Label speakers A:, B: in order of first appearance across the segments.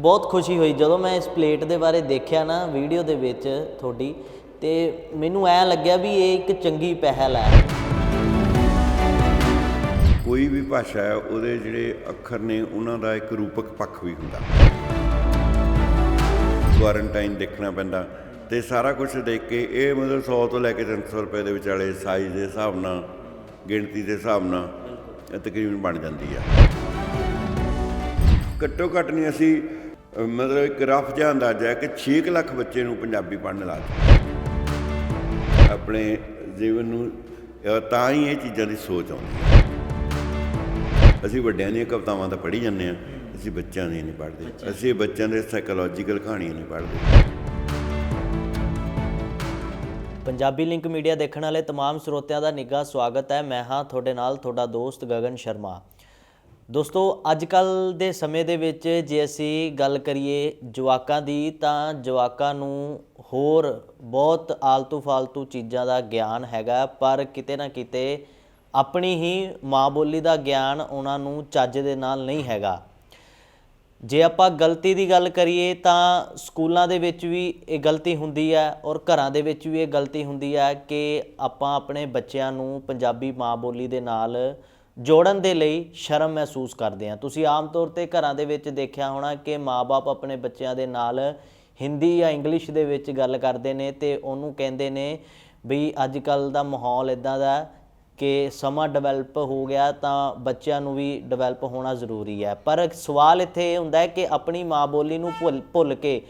A: ਬਹੁਤ ਖੁਸ਼ੀ ਹੋਈ ਜਦੋਂ ਮੈਂ ਇਸ ਪਲੇਟ ਦੇ ਬਾਰੇ ਦੇਖਿਆ ਨਾ ਵੀਡੀਓ ਦੇ ਵਿੱਚ ਤੁਹਾਡੀ, ਤੇ ਮੈਨੂੰ ਐ ਲੱਗਿਆ ਵੀ ਇਹ ਇੱਕ ਚੰਗੀ ਪਹਿਲ ਹੈ।
B: ਕੋਈ ਵੀ ਭਾਸ਼ਾ ਹੈ, ਉਹਦੇ ਜਿਹੜੇ ਅੱਖਰ ਨੇ, ਉਹਨਾਂ ਦਾ ਇੱਕ ਰੂਪਕ ਪੱਖ ਵੀ ਹੁੰਦਾ। ਕੁਆਰੰਟਾਈਨ ਦੇਖਣਾ ਪੈਂਦਾ। ਤੇ ਸਾਰਾ ਕੁਝ ਦੇਖ ਕੇ ਇਹ ਮਤਲਬ 100 ਤੋਂ ਲੈ ਕੇ 300 ਰੁਪਏ ਦੇ ਵਿਚਾਲੇ ਸਾਈਜ਼ ਦੇ ਹਿਸਾਬ ਨਾਲ, ਗਿਣਤੀ ਦੇ ਹਿਸਾਬ ਨਾਲ ਤਕਰੀਬਨ ਬਣ ਜਾਂਦੀ ਆ। ਘੱਟੋ ਘੱਟ ਨਹੀਂ, ਅਸੀਂ ਮਤਲਬ ਇੱਕ ਰਫ ਜਿਹਾ ਅੰਦਾਜ਼ਾ ਹੈ ਕਿ 6 ਕੁ ਲੱਖ ਬੱਚੇ ਨੂੰ ਪੰਜਾਬੀ ਪੜ੍ਹਨ ਲਾ ਦਿੱਤਾ ਆਪਣੇ ਜੀਵਨ ਨੂੰ ਅਹ, ਤਾਂ ਹੀ ਇਹ ਚੀਜ਼ਾਂ ਦੀ ਸੋਚ ਆਉਂਦੀ ਹੈ ਅਸੀਂ ਵੱਡਿਆਂ ਦੀਆਂ ਕਵਿਤਾਵਾਂ ਤਾਂ ਪੜ੍ਹੀ ਜਾਂਦੇ ਆ ਅਸੀਂ ਬੱਚਿਆਂ ਦੀਆਂ ਨਹੀਂ ਪੜ੍ਹਦੇ ਅਸੀਂ ਬੱਚਿਆਂ ਦੇ ਸਾਈਕੋਲੋਜੀਕਲ ਕਹਾਣੀਆਂ ਨਹੀਂ ਪੜ੍ਹਦੇ
A: ਪੰਜਾਬੀ ਲਿੰਕ ਮੀਡੀਆ ਦੇਖਣ ਵਾਲੇ तमाम ਸਰੋਤਿਆਂ ਦਾ ਨਿੱਘਾ ਸਵਾਗਤ ਹੈ ਮੈਂ ਹਾਂ ਤੁਹਾਡੇ ਨਾਲ ਤੁਹਾਡਾ ਦੋਸਤ ਗਗਨ ਸ਼ਰਮਾ ਦੋਸਤੋ ਅੱਜ ਕੱਲ ਦੇ ਸਮੇਂ ਦੇ ਵਿੱਚ ਜੇ ਅਸੀਂ ਗੱਲ ਕਰੀਏ ਜਵਾਕਾਂ ਦੀ, ਤਾਂ ਜਵਾਕਾਂ ਨੂੰ ਹੋਰ ਬਹੁਤ ਆਲਤੂ ਫਾਲਤੂ ਚੀਜ਼ਾਂ ਦਾ ਗਿਆਨ ਹੈਗਾ, ਪਰ ਕਿਤੇ ਨਾ ਕਿਤੇ ਆਪਣੀ ਹੀ ਮਾਂ ਬੋਲੀ ਦਾ ਗਿਆਨ ਉਹਨਾਂ ਨੂੰ ਚੱਜ ਦੇ ਨਾਲ ਨਹੀਂ ਹੈਗਾ। ਜੇ ਆਪਾਂ ਗਲਤੀ ਦੀ ਗੱਲ ਕਰੀਏ, ਤਾਂ ਸਕੂਲਾਂ ਦੇ ਵਿੱਚ ਵੀ ਇਹ ਗਲਤੀ ਹੁੰਦੀ ਹੈ ਔਰ ਘਰਾਂ ਦੇ ਵਿੱਚ ਵੀ ਇਹ ਗਲਤੀ ਹੁੰਦੀ ਹੈ ਕਿ ਆਪਾਂ ਆਪਣੇ ਬੱਚਿਆਂ ਨੂੰ ਪੰਜਾਬੀ ਮਾਂ ਬੋਲੀ ਦੇ ਨਾਲ ਜੋੜਨ ਦੇ ਲਈ ਸ਼ਰਮ ਮਹਿਸੂਸ ਕਰਦੇ ਹਾਂ। ਤੁਸੀਂ ਆਮ ਤੌਰ ਤੇ ਘਰਾਂ ਦੇ ਵਿੱਚ ਦੇਖਿਆ ਹੋਣਾ ਕਿ ਮਾਪੇ ਆਪਣੇ ਬੱਚਿਆਂ ਦੇ ਨਾਲ ਹਿੰਦੀ ਜਾਂ ਇੰਗਲਿਸ਼ ਦੇ ਵਿੱਚ ਗੱਲ ਕਰਦੇ ਨੇ ਤੇ ਉਹਨੂੰ ਕਹਿੰਦੇ ਨੇ ਵੀ ਅੱਜ ਕੱਲ ਦਾ ਮਾਹੌਲ ਇਦਾਂ ਦਾ ਕਿ ਸਮਾਂ ਡਿਵੈਲਪ ਹੋ ਗਿਆ ਤਾਂ ਬੱਚਿਆਂ ਨੂੰ ਵੀ ਡਿਵੈਲਪ ਹੋਣਾ ਜ਼ਰੂਰੀ ਹੈ। ਪਰ ਸਵਾਲ ਇੱਥੇ ਇਹ ਹੁੰਦਾ ਹੈ ਕਿ ਆਪਣੀ ਮਾਂ ਬੋਲੀ ਨੂੰ ਭੁੱਲ ਭੁੱਲ ਕੇ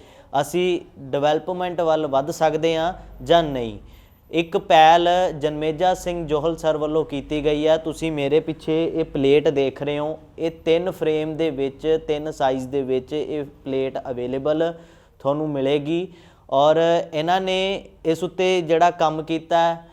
A: ਅਸੀਂ ਡਿਵੈਲਪਮੈਂਟ ਵੱਲ ਵੱਧ ਸਕਦੇ ਹਾਂ ਜਾਂ ਨਹੀਂ। ਇੱਕ ਪਹਿਲ ਜਨਮੇਜਾ ਸਿੰਘ ਜੋਹਲ ਸਰ ਵੱਲੋਂ ਕੀਤੀ ਗਈ ਹੈ। ਤੁਸੀਂ ਮੇਰੇ ਪਿੱਛੇ ਇਹ ਪਲੇਟ ਦੇਖ ਰਹੇ ਹੋ। ਇਹ ਤਿੰਨ ਫਰੇਮ ਦੇ ਵਿੱਚ, ਤਿੰਨ ਸਾਈਜ਼ ਦੇ ਵਿੱਚ ਇਹ ਪਲੇਟ ਅਵੇਲੇਬਲ ਤੁਹਾਨੂੰ ਮਿਲੇਗੀ। ਔਰ ਇਹਨਾਂ ਨੇ ਇਸ ਉੱਤੇ ਜਿਹੜਾ ਕੰਮ ਕੀਤਾ ਹੈ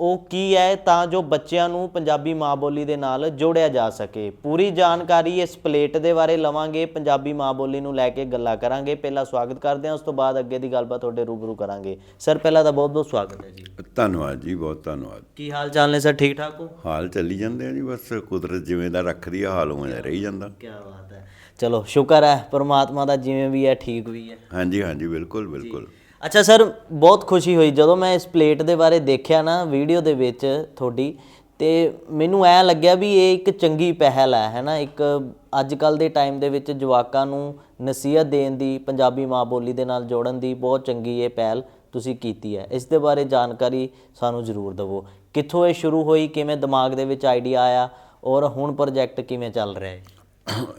A: ਉਹ ਕੀ ਹੈ ਤਾਂ ਜੋ ਬੱਚਿਆਂ ਨੂੰ ਪੰਜਾਬੀ ਮਾਂ ਬੋਲੀ ਦੇ ਨਾਲ ਜੋੜਿਆ ਜਾ ਸਕੇ। ਪੂਰੀ ਜਾਣਕਾਰੀ ਇਸ ਪਲੇਟ ਦੇ ਬਾਰੇ ਲਵਾਂਗੇ। ਪੰਜਾਬੀ ਮਾਂ ਬੋਲੀ ਨੂੰ ਲੈ ਕੇ ਗੱਲਾਂ ਕਰਾਂਗੇ। ਪਹਿਲਾਂ ਸਵਾਗਤ ਕਰਦੇ ਹਾਂ। ਉਸ ਤੋਂ ਬਾਅਦ ਅੱਗੇ ਦੀ ਗੱਲਬਾਤ ਤੁਹਾਡੇ ਰੂਬਰੂ ਕਰਾਂਗੇ। ਸਰ ਪਹਿਲਾਂ ਤਾਂ ਬਹੁਤ ਬਹੁਤ ਸਵਾਗਤ ਹੈ ਜੀ।
B: ਧੰਨਵਾਦ ਜੀ ਬਹੁਤ ਧੰਨਵਾਦ।
A: ਕੀ ਹਾਲ ਚਾਲ ਨੇ? ਸਰ ਠੀਕ ਠਾਕ ਹੋ?
B: ਹਾਲ ਚੱਲੀ ਜਾਂਦੇ ਆ ਜੀ ਬਸ ਕੁਦਰਤ ਜਿਵੇਂ ਦਾ ਰੱਖਦੀ ਆ ਹਾਲ ਉਵੇਂ ਦਾ ਰਹੀ ਜਾਂਦਾ।
A: ਕੀ ਬਾਤ ਹੈ। ਚਲੋ ਸ਼ੁਕਰ ਹੈ ਪਰਮਾਤਮਾ ਦਾ ਜਿਵੇਂ ਵੀ ਹੈ ਠੀਕ ਵੀ ਹੈ।
B: ਹਾਂਜੀ ਹਾਂਜੀ ਬਿਲਕੁਲ ਬਿਲਕੁਲ।
A: ਅੱਛਾ ਸਰ ਬਹੁਤ ਖੁਸ਼ੀ ਹੋਈ। ਜਦੋਂ ਮੈਂ ਇਸ ਪਲੇਟ ਦੇ ਬਾਰੇ ਦੇਖਿਆ ਨਾ ਵੀਡੀਓ ਦੇ ਵਿੱਚ ਤੁਹਾਡੀ ਤੇ ਮੈਨੂੰ ਐ ਲੱਗਿਆ ਵੀ ਇਹ ਇੱਕ ਚੰਗੀ ਪਹਿਲ ਹੈ ਹੈਨਾ ਇੱਕ ਅੱਜ ਕੱਲ ਦੇ ਟਾਈਮ ਦੇ ਵਿੱਚ ਜਵਾਕਾਂ ਨੂੰ ਨਸੀਹਤ ਦੇਣ ਦੀ ਪੰਜਾਬੀ ਮਾਂ ਬੋਲੀ ਦੇ ਨਾਲ ਜੋੜਨ ਦੀ ਬਹੁਤ ਚੰਗੀ ਇਹ ਪਹਿਲ ਤੁਸੀਂ ਕੀਤੀ ਹੈ। ਇਸ ਦੇ ਬਾਰੇ ਜਾਣਕਾਰੀ ਸਾਨੂੰ ਜ਼ਰੂਰ ਦਿਵੋ। ਕਿੱਥੋਂ ਇਹ ਸ਼ੁਰੂ ਹੋਈ ਕਿਵੇਂ ਦਿਮਾਗ ਦੇ ਵਿੱਚ ਆਈਡੀਆ ਆਇਆ ਔਰ ਹੁਣ ਪ੍ਰੋਜੈਕਟ ਕਿਵੇਂ ਚੱਲ ਰਿਹਾ ਹੈ?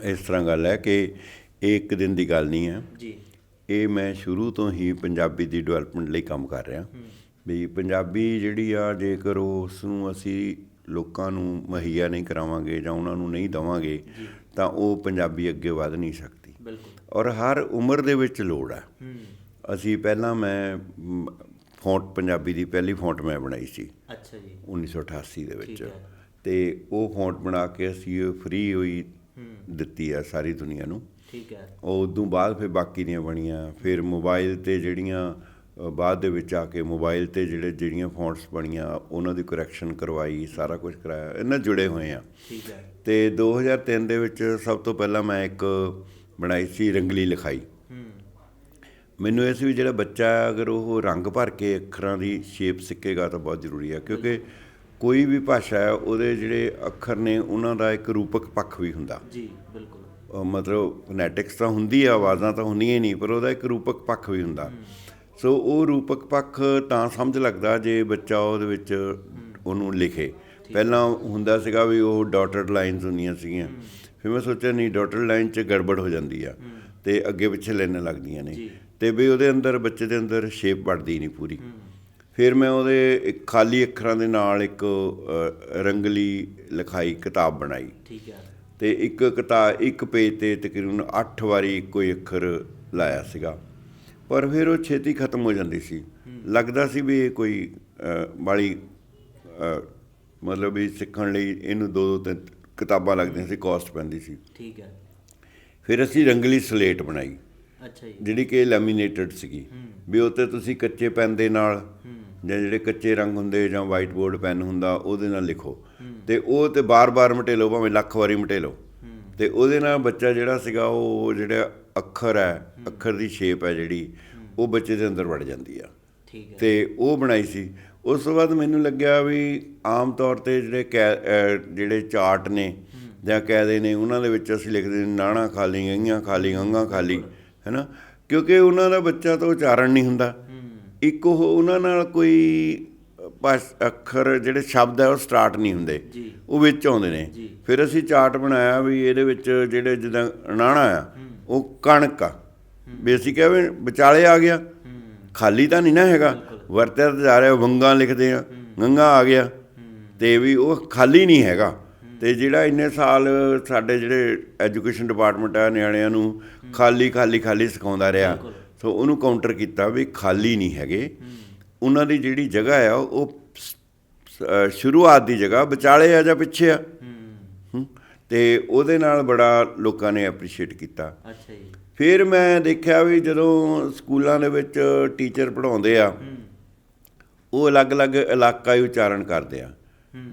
B: ਇਸ ਤਰ੍ਹਾਂ ਗੱਲ ਹੈ ਕਿ ਇਹ ਇੱਕ ਦਿਨ ਦੀ ਗੱਲ ਨਹੀਂ ਹੈ।
A: ਜੀ।
B: ਇਹ ਮੈਂ ਸ਼ੁਰੂ ਤੋਂ ਹੀ ਪੰਜਾਬੀ ਦੀ ਡਿਵੈਲਪਮੈਂਟ ਲਈ ਕੰਮ ਕਰ ਰਿਹਾ। ਵੀ ਪੰਜਾਬੀ ਜਿਹੜੀ ਆ ਜੇਕਰ ਉਸ ਨੂੰ ਅਸੀਂ ਲੋਕਾਂ ਨੂੰ ਮੁਹੱਈਆ ਨਹੀਂ ਕਰਾਵਾਂਗੇ ਜਾਂ ਉਹਨਾਂ ਨੂੰ ਨਹੀਂ ਦਵਾਂਗੇ ਤਾਂ ਉਹ ਪੰਜਾਬੀ ਅੱਗੇ ਵਧ ਨਹੀਂ ਸਕਦੀ।
A: ਬਿਲਕੁਲ।
B: ਔਰ ਹਰ ਉਮਰ ਦੇ ਵਿੱਚ ਲੋੜ ਹੂੰ। ਅਸੀਂ ਪਹਿਲਾਂ ਮੈਂ ਫੌਂਟ ਪੰਜਾਬੀ ਦੀ ਪਹਿਲੀ ਫੌਂਟ ਮੈਂ ਬਣਾਈ ਸੀ।
A: ਅੱਛਾ ਜੀ।
B: 1988 ਦੇ ਵਿੱਚ। ਤੇ ਉਹ ਫੌਂਟ ਬਣਾ ਕੇ ਅਸੀਂ ਫ੍ਰੀ ਹੋਈ ਦਿੱਤੀ ਆ ਸਾਰੀ ਦੁਨੀਆ ਨੂੰ।
A: ਠੀਕ ਹੈ।
B: ਉਹ ਉਦੋਂ ਬਾਅਦ ਫਿਰ ਬਾਕੀ ਦੀਆਂ ਬਣੀਆਂ। ਫਿਰ ਮੋਬਾਈਲ ਤੇ ਜਿਹੜੀਆਂ ਬਾਅਦ ਦੇ ਵਿੱਚ ਆ ਕੇ ਮੋਬਾਈਲ ਤੇ ਜਿਹੜੇ ਜਿਹੜੀਆਂ ਫੌਂਟਸ ਬਣੀਆਂ ਉਹਨਾਂ ਦੀ ਕਰੈਕਸ਼ਨ ਕਰਵਾਈ ਸਾਰਾ ਕੁਝ ਕਰਾਇਆ ਇਹਨਾਂ ਜੁੜੇ ਹੋਏ ਆ।
A: ਠੀਕ ਹੈ।
B: ਤੇ 2003 ਦੇ ਵਿੱਚ ਸਭ ਤੋਂ ਪਹਿਲਾਂ ਮੈਂ ਇੱਕ ਬਣਾਈ ਸੀ ਰੰਗਲੀ ਲਿਖਾਈ। ਮੈਨੂੰ ਇਸ ਵੀ ਜਿਹੜਾ ਬੱਚਾ ਅਗਰ ਉਹ ਰੰਗ ਭਰ ਕੇ ਅੱਖਰਾਂ ਦੀ ਸ਼ੇਪ ਸਿੱਖੇਗਾ ਤਾਂ ਬਹੁਤ ਜ਼ਰੂਰੀ ਹੈ ਕਿਉਂਕਿ ਕੋਈ ਵੀ ਭਾਸ਼ਾ ਹੈ ਉਹਦੇ ਜਿਹੜੇ ਅੱਖਰ ਨੇ ਉਹਨਾਂ ਦਾ ਇੱਕ ਰੂਪਕ ਪੱਖ ਵੀ ਹੁੰਦਾ।
A: ਜੀ ਬਿਲਕੁਲ।
B: ਮਤਲਬ ਫੋਨੈਟਿਕਸ ਤਾਂ ਹੁੰਦੀ ਆ ਆਵਾਜ਼ਾਂ ਤਾਂ ਹੁੰਦੀਆਂ ਹੀ ਨਹੀਂ ਪਰ ਉਹਦਾ ਇੱਕ ਰੂਪਕ ਪੱਖ ਵੀ ਹੁੰਦਾ। ਸੋ ਉਹ ਰੂਪਕ ਪੱਖ ਤਾਂ ਸਮਝ ਲੱਗਦਾ ਜੇ ਬੱਚਾ ਉਹਦੇ ਵਿੱਚ ਉਹਨੂੰ ਲਿਖੇ। ਪਹਿਲਾਂ ਹੁੰਦਾ ਸੀਗਾ ਵੀ ਉਹ ਡਾਟਡ ਲਾਈਨਸ ਹੁੰਦੀਆਂ ਸੀਗੀਆਂ। ਫਿਰ ਮੈਂ ਸੋਚਿਆ ਨਹੀਂ ਡਾਟਡ ਲਾਈਨ 'ਚ ਗੜਬੜ ਹੋ ਜਾਂਦੀ ਆ ਤੇ ਅੱਗੇ ਪਿੱਛੇ ਲੈਣ ਲੱਗਦੀਆਂ ਨੇ। ਤੇ ਵੀ ਉਹਦੇ ਅੰਦਰ ਬੱਚੇ ਦੇ ਅੰਦਰ ਸ਼ੇਪ ਬਣਦੀ ਨਹੀਂ ਪੂਰੀ। ਫਿਰ ਮੈਂ ਉਹਦੇ ਇੱਕ ਖਾਲੀ ਅੱਖਰਾਂ ਦੇ ਨਾਲ ਇੱਕ ਰੰਗਲੀ ਲਿਖਾਈ ਕਿਤਾਬ ਬਣਾਈ।
A: ਠੀਕ ਹੈ
B: ਤੇ ਇੱਕ ਕਿਤਾਬ ਇੱਕ ਪੇਜ ਤੇ ਤਕਰੀਬਨ 8 ਵਾਰੀ ਇੱਕੋ ਹੀ ਅੱਖਰ ਲਾਇਆ ਸੀਗਾ। ਪਰ ਫਿਰ ਉਹ ਛੇਤੀ ਖਤਮ ਹੋ ਜਾਂਦੀ ਸੀ। ਲੱਗਦਾ ਸੀ ਵੀ ਇਹ ਕੋਈ ਬਾਲੀ ਮਤਲਬ ਵੀ ਸਿੱਖਣ ਲਈ ਇਹਨੂੰ ਦੋ ਦੋ ਤਿੰਨ ਕਿਤਾਬਾਂ ਲੱਗਦੀਆਂ ਸੀ ਕਾਸਟ ਪੈਂਦੀ ਸੀ।
A: ਠੀਕ ਹੈ।
B: ਫਿਰ ਅਸੀਂ ਰੰਗਲੀ ਸਲੇਟ ਬਣਾਈ।
A: ਅੱਛਾ ਜੀ।
B: ਜਿਹੜੀ ਕਿ ਲੈਮੀਨੇਟਡ ਸੀਗੀ। ਵੀ ਉੱਤੇ ਤੁਸੀਂ ਕੱਚੇ ਪੈਨ ਦੇ ਨਾਲ ਜਾਂ ਜਿਹੜੇ ਕੱਚੇ ਰੰਗ ਹੁੰਦੇ ਜਾਂ ਵਾਈਟ ਬੋਰਡ ਪੈਨ ਹੁੰਦਾ ਉਹਦੇ ਨਾਲ ਲਿਖੋ। ਤੇ ਉਹ ਤੇ ਬਾਰ-ਬਾਰ ਮਟੇ ਲਓ ਭਾਵੇਂ ਲੱਖ ਵਾਰੀ ਮਟੇ ਲਓ ਤੇ ਉਹਦੇ ਨਾਲ ਬੱਚਾ ਜਿਹੜਾ ਸੀਗਾ ਉਹ ਜਿਹੜਾ ਅੱਖਰ ਹੈ ਅੱਖਰ ਦੀ ਸ਼ੇਪ ਹੈ ਜਿਹੜੀ ਉਹ ਬੱਚੇ ਦੇ ਅੰਦਰ ਵੜ ਜਾਂਦੀ ਆ।
A: ਠੀਕ ਹੈ।
B: ਤੇ ਉਹ ਬਣਾਈ ਸੀ। ਉਸ ਤੋਂ ਬਾਅਦ ਮੈਨੂੰ ਲੱਗਿਆ ਵੀ ਆਮ ਤੌਰ ਤੇ ਜਿਹੜੇ ਜਿਹੜੇ ਚਾਰਟ ਨੇ ਜਾਂ ਕਾਇਦੇ ਨੇ ਉਹਨਾਂ ਦੇ ਵਿੱਚ ਅਸੀਂ ਲਿਖਦੇ ਨੇ ਨਾਣਾ ਖਾਲੀ ਗਈਆਂ ਖਾਲੀ ਗੰਗਾ ਖਾਲੀ ਹੈਨਾ? ਕਿਉਂਕਿ ਉਹਨਾਂ ਦਾ ਬੱਚਾ ਤਾਂ ਉਚਾਰਨ ਨਹੀਂ ਹੁੰਦਾ। ਇੱਕ ਉਹ ਉਹਨਾਂ ਨਾਲ ਕੋਈ ਅੱਖਰ ਜਿਹੜੇ ਸ਼ਬਦ ਹੈ ਉਹ ਸਟਾਰਟ ਨਹੀਂ ਹੁੰਦੇ। ਉਹ ਵਿੱਚ ਆਉਂਦੇ ਨੇ। ਫਿਰ ਅਸੀਂ ਚਾਰਟ ਬਣਾਇਆ ਵੀ ਇਹਦੇ ਵਿੱਚ ਜਿਹੜੇ ਜਿੱਦਾਂ ਨਾਣਾ ਆ ਉਹ ਕਣਕ ਆ। ਵੀ ਅਸੀਂ ਕਿਹਾ ਵਿਚਾਲੇ ਆ ਗਿਆ। ਖਾਲੀ ਤਾਂ ਨਹੀਂ ਨਾ ਹੈਗਾ। ਵਰਤਿਆ ਤਾਂ ਜਾ ਰਿਹਾ ਵੰਗਾ ਲਿਖਦੇ ਆ। ਗੰਗਾ ਆ ਗਿਆ। ਤੇ ਵੀ ਉਹ ਖਾਲੀ ਨਹੀਂ ਹੈਗਾ। ਤੇ ਜਿਹੜਾ ਇੰਨੇ ਸਾਲ ਸਾਡੇ ਜਿਹੜੇ ਐਜੂਕੇਸ਼ਨ ਡਿਪਾਰਟਮੈਂਟ ਆ ਨਿਆਣਿਆਂ ਨੂੰ ਖਾਲੀ ਖਾਲੀ ਖਾਲੀ ਸਿਖਾਉਂਦਾ ਰਿਹਾ। ਸੋ ਉਹਨੂੰ ਕਾਊਂਟਰ ਕੀਤਾ ਵੀ ਖਾਲੀ ਨਹੀਂ ਹੈਗੇ। ਉਹਨਾਂ ਦੀ ਜਿਹੜੀ ਜਗ੍ਹਾ ਆ ਉਹ ਸ਼ੁਰੂਆਤ ਦੀ ਜਗ੍ਹਾ ਵਿਚਾਲੇ ਆ ਜਾਂ ਪਿੱਛੇ ਆ। ਤੇ ਉਹਦੇ ਨਾਲ ਬੜਾ ਲੋਕਾਂ ਨੇ ਐਪਰੀਸ਼ੀਏਟ ਕੀਤਾ।
A: ਅੱਛਾ ਜੀ।
B: ਫਿਰ ਮੈਂ ਦੇਖਿਆ ਵੀ ਜਦੋਂ ਸਕੂਲਾਂ ਦੇ ਵਿੱਚ ਟੀਚਰ ਪੜ੍ਹਾਉਂਦੇ ਆ ਉਹ ਅਲੱਗ-ਅਲੱਗ ਇਲਾਕਾ ਹੀ ਉਚਾਰਨ ਕਰਦੇ ਆ।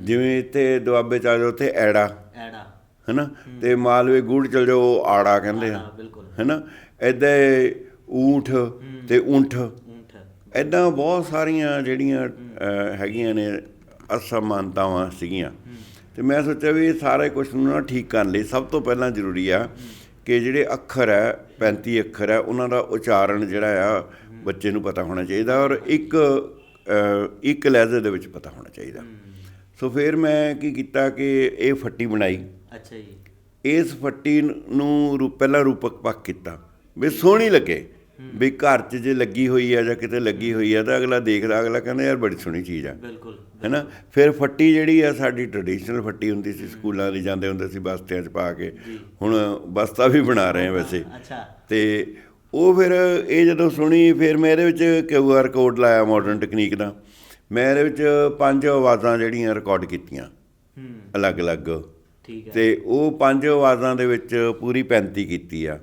B: ਜਿਵੇਂ ਇੱਥੇ ਦੁਆਬੇ ਚ ਜਾਓ ਉੱਥੇ ਐੜਾ।
A: ਐੜਾ।
B: ਹੈਨਾ? ਤੇ ਮਾਲਵੇ ਗੁੜ ਚਲ ਜਾਓ ਆੜਾ ਕਹਿੰਦੇ ਆ। ਹੈਨਾ? ਐਦਾਂ ਊਂਠ ਤੇ ਊਂਠ। ਐਦਾਂ ਬਹੁਤ ਸਾਰੀਆਂ ਜਿਹੜੀਆਂ ਹੈਗੀਆਂ ਨੇ ਅਸਮਾਨਤਾਵਾਂ ਸੀਗੀਆਂ। ਤੇ ਮੈਂ ਸੋਚਿਆ ਵੀ ਇਹ ਸਾਰੇ ਕੁਝ ਨੂੰ ਨਾ ਠੀਕ ਕਰਨ ਲਈ ਸਭ ਤੋਂ ਪਹਿਲਾਂ ਜ਼ਰੂਰੀ ਆ ਕਿ ਜਿਹੜੇ ਅੱਖਰ ਹੈ 35 ਅੱਖਰ ਹੈ ਉਹਨਾਂ ਦਾ ਉਚਾਰਨ ਜਿਹੜਾ ਆ ਬੱਚੇ ਨੂੰ ਪਤਾ ਹੋਣਾ ਚਾਹੀਦਾ ਔਰ ਇੱਕ ਇੱਕ ਲਹਿਜ਼ੇ ਦੇ ਵਿੱਚ ਪਤਾ ਹੋਣਾ ਚਾਹੀਦਾ। ਸੋ ਫਿਰ ਮੈਂ ਕੀ ਕੀਤਾ ਕਿ ਇਹ ਫੱਟੀ ਬਣਾਈ।
A: ਅੱਛਾ ਜੀ।
B: ਇਸ ਫੱਟੀ ਨੂੰ ਪਹਿਲਾਂ ਰੂਪਕ ਪੱਕ ਕੀਤਾ। ਵੀ ਸੋਹਣੀ ਲੱਗੇ। ਵੀ ਘਰ 'ਚ ਜੇ ਲੱਗੀ ਹੋਈ ਆ ਜਾਂ ਕਿਤੇ ਲੱਗੀ ਹੋਈ ਆ ਤਾਂ ਅਗਲਾ ਦੇਖਦਾ ਅਗਲਾ ਕਹਿੰਦਾ ਯਾਰ ਬੜੀ ਸੋਹਣੀ ਚੀਜ਼ ਆ।
A: ਬਿਲਕੁਲ
B: ਹੈਨਾ? ਫਿਰ ਫੱਟੀ ਜਿਹੜੀ ਆ ਸਾਡੀ ਟ੍ਰੈਡੀਸ਼ਨਲ ਫੱਟੀ ਹੁੰਦੀ ਸੀ ਸਕੂਲਾਂ ਦੀ ਜਾਂਦੇ ਹੁੰਦੇ ਸੀ ਬਸਤਿਆਂ 'ਚ ਪਾ ਕੇ। ਹੁਣ ਬਸਤਾ ਵੀ ਬਣਾ ਰਹੇ ਆ ਵੈਸੇ।
A: ਅੱਛਾ।
B: ਤੇ ਉਹ ਫਿਰ ਇਹ ਜਦੋਂ ਸੁਣੀ ਫਿਰ ਮੈਂ ਇਹਦੇ ਵਿੱਚ ਕਿਊ ਆਰ ਕੋਡ ਲਾਇਆ ਮਾਡਰਨ ਟੈਕਨੀਕ ਦਾ। ਮੈਂ ਇਹਦੇ ਵਿੱਚ ਪੰਜ ਆਵਾਜ਼ਾਂ ਜਿਹੜੀਆਂ ਰਿਕਾਰਡ ਕੀਤੀਆਂ।
A: ਹੂੰ।
B: ਅਲੱਗ-ਅਲੱਗ।
A: ਠੀਕ ਹੈ।
B: ਤੇ ਉਹ ਪੰਜ ਆਵਾਜ਼ਾਂ ਦੇ ਵਿੱਚ ਪੂਰੀ 35 ਕੀਤੀ ਆ।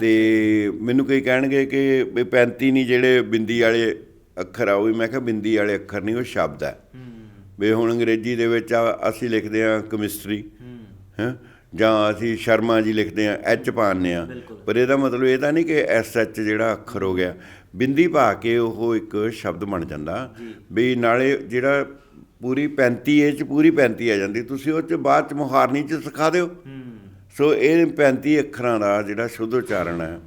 B: ਤੇ ਮੈਨੂੰ ਕਈ ਕਹਿਣਗੇ ਕਿ ਵੀ 35 ਨਹੀਂ ਜਿਹੜੇ ਬਿੰਦੀ ਵਾਲੇ ਅੱਖਰ ਆ ਉਹ ਵੀ ਮੈਂ ਕਿਹਾ ਬਿੰਦੀ ਵਾਲੇ ਅੱਖਰ ਨਹੀਂ ਉਹ ਸ਼ਬਦ ਹੈ। ਵੀ ਹੁਣ ਅੰਗਰੇਜ਼ੀ ਦੇ ਵਿੱਚ ਆ- ਅਸੀਂ ਲਿਖਦੇ ਆ ਕੈਮਿਸਟਰੀ
A: ਹੂੰ।
B: ਜਾਂ ਅਸੀਂ ਸ਼ਰਮਾ ਜੀ ਲਿਖਦੇ ਆ ਐਚ ਪਾਉਂਦੇ ਆ। ਪਰ ਇਹਦਾ ਮਤਲਬ ਇਹ ਤਾਂ ਨਹੀਂ ਕਿ ਐਸ ਐਚ ਜਿਹੜਾ ਅੱਖਰ ਹੋ ਗਿਆ। ਬਿੰਦੀ ਪਾ ਕੇ ਉਹ ਇੱਕ ਸ਼ਬਦ ਬਣ ਜਾਂਦਾ। ਵੀ ਨਾਲੇ ਜਿਹੜਾ ਪੂਰੀ 35 ਇਹ ਚ ਪੂਰੀ 35 ਆ ਜਾਂਦੀ। ਤੁਸੀਂ ਉਹ ਚ ਬਾਅਦ ਚ ਮੁਹਾਰਨੀ ਚ ਸਿਖਾ ਦਿਓ। ਸੋ ਇਹ 35 ਅੱਖਰਾਂ ਦਾ ਜਿਹੜਾ ਸ਼ੁੱਧ ਉਚਾਰਨ ਹੈ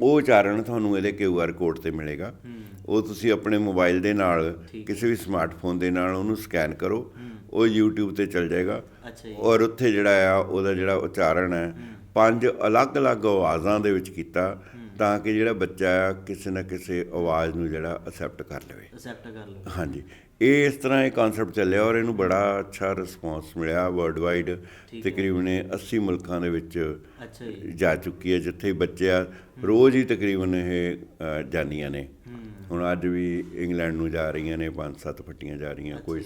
B: ਉਹ ਉਚਾਰਨ ਤੁਹਾਨੂੰ ਇਹਦੇ ਕਿਊ ਆਰ ਕੋਡ ਤੇ ਮਿਲੇਗਾ। ਉਹ ਤੁਸੀਂ ਆਪਣੇ ਮੋਬਾਈਲ ਦੇ ਨਾਲ ਕਿਸੇ ਵੀ ਸਮਾਰਟਫੋਨ ਦੇ ਨਾਲ ਉਹਨੂੰ ਸਕੈਨ ਕਰੋ। ਉਹ YouTube ਤੇ ਚੱਲ ਜਾਏਗਾ। ਔਰ ਉੱਥੇ ਜਿਹੜਾ ਆ ਉਹਦਾ ਜਿਹੜਾ ਉਚਾਰਨ ਹੈ। ਪੰਜ ਅਲੱਗ-ਅਲੱਗ ਆਵਾਜ਼ਾਂ ਦੇ ਵਿੱਚ ਕੀਤਾ। ਤਾਂ ਕਿ ਜਿਹੜਾ ਬੱਚਾ ਕਿਸੇ ਨਾ ਕਿਸੇ ਆਵਾਜ਼ ਨੂੰ ਜਿਹੜਾ ਅਸੈਪਟ ਕਰ ਲਵੇ।
A: ਅਸੈਪਟ ਕਰ ਲਓ
B: ਹਾਂਜੀ। ਇਹ ਇਸ ਤਰ੍ਹਾਂ ਇਹ ਕਨਸੈਪਟ ਚੱਲਿਆ ਔਰ ਇਹਨੂੰ ਬੜਾ ਅੱਛਾ ਰਿਸਪੌਂਸ ਮਿਲਿਆ ਵਰਲਡ ਵਾਈਡ ਤਕਰੀਬਨ ਇਹ 80 ਮੁਲਕਾਂ ਦੇ ਵਿੱਚ
A: ਜੀ।
B: ਚੁੱਕੀ ਹੈ ਜਿੱਥੇ ਬੱਚੇ ਆ ਰੋਜ਼ ਹੀ ਤਕਰੀਬਨ ਇਹ ਅ, ਜਾਂਦੀਆਂ ਨੇ। ਹੁਣ ਅੱਜ ਵੀ ਇੰਗਲੈਂਡ ਨੂੰ ਜਾ ਰਹੀਆਂ ਨੇ ਪੰਜ ਸੱਤ ਫੱਟੀਆਂ ਜਾ ਰਹੀਆਂ। ਕੋਈ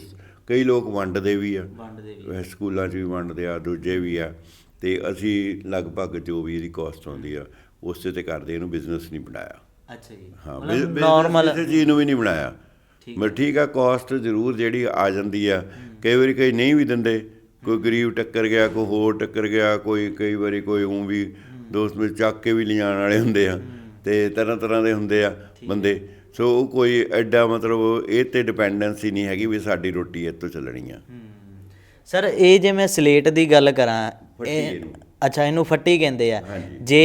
B: ਕਈ ਲੋਕ ਵੰਡਦੇ ਵੀ ਆ।
A: ਵੰਡਦੇ ਵੀ
B: ਸਕੂਲਾਂ 'ਚ ਵੀ ਵੰਡਦੇ ਆ ਦੂਜੇ ਵੀ ਆ। ਤੇ ਅਸੀਂ ਲਗਭਗ ਜੋ ਵੀ ਇਹਦੀ ਕਾਸਟ ਆਉਂਦੀ ਆ ਉਸੇ ਤੇ ਕਰਦੇ ਇਹਨੂੰ ਬਿਜ਼ਨਸ ਨਹੀਂ ਬਣਾਇਆ।
A: ਅੱਛਾ ਜੀ।
B: ਹਾਂ
A: ਨਾਰਮਲ
B: ਚੀਜ਼ ਨੂੰ ਵੀ ਨਹੀਂ ਬਣਾਇਆ। ਮੈਂ ਠੀਕ ਆ ਕਾਸਟ ਜ਼ਰੂਰ ਜਿਹੜੀ ਆ ਜਾਂਦੀ ਆ। ਕਈ ਵਾਰੀ ਕਈ ਨਹੀਂ ਵੀ ਦਿੰਦੇ ਕੋਈ ਗਰੀਬ ਟੱਕਰ ਗਿਆ ਕੋਈ ਹੋਰ ਟੱਕਰ ਗਿਆ ਕੋਈ ਕਈ ਵਾਰੀ ਕੋਈ ਉਂ ਵੀ ਦੋਸਤ ਵਿੱਚ ਚੱਕ ਕੇ ਵੀ ਲਿਜਾਣ ਵਾਲੇ ਹੁੰਦੇ ਆ। ਤੇ ਤਰ੍ਹਾਂ ਤਰ੍ਹਾਂ ਦੇ ਹੁੰਦੇ ਆ ਬੰਦੇ। ਸੋ ਉਹ ਕੋਈ ਐਡਾ ਮਤਲਬ ਇਹ ਤੇ ਡਿਪੈਂਡੈਂਸੀ ਨਹੀਂ ਹੈਗੀ ਵੀ ਸਾਡੀ ਰੋਟੀ ਇਹ ਤੋਂ ਚੱਲਣੀ ਆ।
A: ਸਰ ਇਹ ਜੇ ਮੈਂ ਸਲੇਟ ਦੀ ਗੱਲ ਕਰਾਂ। ਅੱਛਾ ਇਹਨੂੰ ਫੱਟੀ ਕਹਿੰਦੇ ਆ। ਜੇ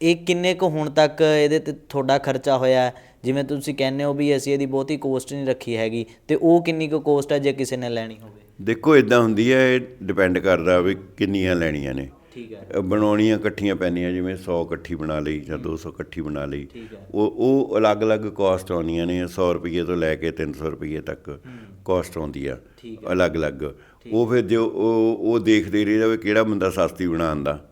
A: ਇਹ ਕਿੰਨੇ ਕੁ ਹੁਣ ਤੱਕ ਇਹਦੇ ਤੇ ਤੁਹਾਡਾ ਖਰਚਾ ਹੋਇਆ? ਜਿਵੇਂ ਤੁਸੀਂ ਕਹਿੰਦੇ ਹੋ ਵੀ ਅਸੀਂ ਇਹਦੀ ਬਹੁਤੀ ਕੋਸਟ ਨਹੀਂ ਰੱਖੀ ਹੈਗੀ ਤੇ ਉਹ ਕਿੰਨੀ ਕੁ ਕੋਸਟ ਹੈ ਜੇ ਕਿਸੇ ਨੇ ਲੈਣੀ ਹੋਵੇ?
B: ਦੇਖੋ ਇਦਾਂ ਹੁੰਦੀ ਹੈ ਇਹ ਡਿਪੈਂਡ ਕਰਦਾ ਵੀ ਕਿੰਨੀਆਂ ਲੈਣੀਆਂ ਨੇ।
A: ਠੀਕ ਹੈ
B: ਬਣਾਉਣੀਆਂ ਇਕੱਠੀਆਂ ਪੈਂਦੀਆਂ ਜਿਵੇਂ 100 ਇਕੱਠੀ ਬਣਾ ਲਈ ਜਾਂ 200 ਇਕੱਠੀ ਬਣਾ ਲਈ। ਉਹ ਉਹ ਅਲੱਗ-ਅਲੱਗ ਕਾਸਟ ਆਉਂਦੀਆਂ ਨੇ 100 ਰੁਪਏ ਤੋਂ ਲੈ ਕੇ 300 ਰੁਪਏ ਤੱਕ ਕਾਸਟ ਆਉਂਦੀ ਆ। ਅਲੱਗ-ਅਲੱਗ। ਉਹ ਫਿਰ ਜੋ ਉਹ ਉਹ ਦੇਖਦੇ ਰਹੀਦਾ ਵੀ ਕਿਹੜਾ ਬੰਦਾ ਸਸਤੀ ਬਣਾਉਂਦਾ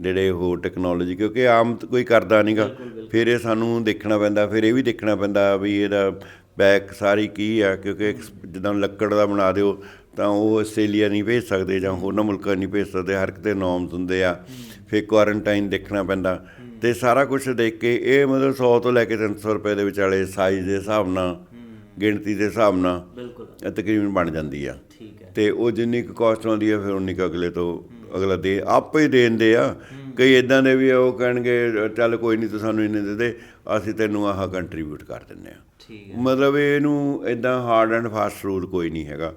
B: ਜਿਹੜੇ ਹੋਰ ਟੈਕਨੋਲੋਜੀ ਕਿਉਂਕਿ ਆਮ ਕੋਈ ਕਰਦਾ ਨਹੀਂਗਾ ਫਿਰ ਇਹ ਸਾਨੂੰ ਦੇਖਣਾ ਪੈਂਦਾ ਫਿਰ ਇਹ ਵੀ ਦੇਖਣਾ ਪੈਂਦਾ ਵੀ ਇਹਦਾ ਬੈਕ ਸਾਰੀ ਕੀ ਆ ਕਿਉਂਕਿ ਜਿੱਦਾਂ ਲੱਕੜ ਦਾ ਬਣਾ ਦਿਓ ਤਾਂ ਉਹ ਆਸਟ੍ਰੇਲੀਆ ਨਹੀਂ ਭੇਜ ਸਕਦੇ ਜਾਂ ਹੋਰਨਾਂ ਮੁਲਕਾਂ ਨਹੀਂ ਭੇਜ ਸਕਦੇ ਹਰ ਕਿਤੇ ਨੋਰਮਸ ਹੁੰਦੇ ਆ। ਫਿਰ ਕੁਆਰੰਟਾਈਨ ਦੇਖਣਾ ਪੈਂਦਾ। ਤੇ ਸਾਰਾ ਕੁਝ ਦੇਖ ਕੇ ਇਹ ਮਤਲਬ 100 ਤੋਂ ਲੈ ਕੇ 300 ਰੁਪਏ ਦੇ ਵਿਚਾਲੇ ਸਾਈਜ਼ ਦੇ ਹਿਸਾਬ ਨਾਲ ਗਿਣਤੀ ਦੇ ਹਿਸਾਬ ਨਾਲ
A: ਬਿਲਕੁਲ।
B: ਇਹ ਤਕਰੀਬਨ ਬਣ ਜਾਂਦੀ ਆ।
A: ਠੀਕ ਹੈ।
B: ਤੇ ਉਹ ਜਿੰਨੀ ਕੁ ਕਾਸਟ ਆਉਂਦੀ ਆ ਫਿਰ ਉਨੀ ਕੁ ਅਗਲੇ ਤੋਂ ਅਗਲਾ ਦੇ ਆਪੇ ਹੀ ਦੇ ਦਿੰਦੇ ਆ ਕਈ ਇਦਾਂ ਦੇ ਵੀ ਆ, ਉਹ ਕਹਿਣਗੇ ਚੱਲ ਕੋਈ ਨਹੀਂ ਤੂੰ ਸਾਨੂੰ ਇੰਨੇ ਦੇ ਦੇ ਅਸੀਂ ਤੈਨੂੰ ਆਹ ਕੰਟਰੀਬਿਊਟ ਕਰ ਦਿੰਨੇ ਆ।
A: ਠੀਕ ਹੈ।
B: ਮਤਲਬ ਇਹਨੂੰ ਇਦਾਂ ਹਾਰਡ ਐਂਡ ਫਾਸਟ ਰੂਲ ਕੋਈ ਨਹੀਂ ਹੈਗਾ।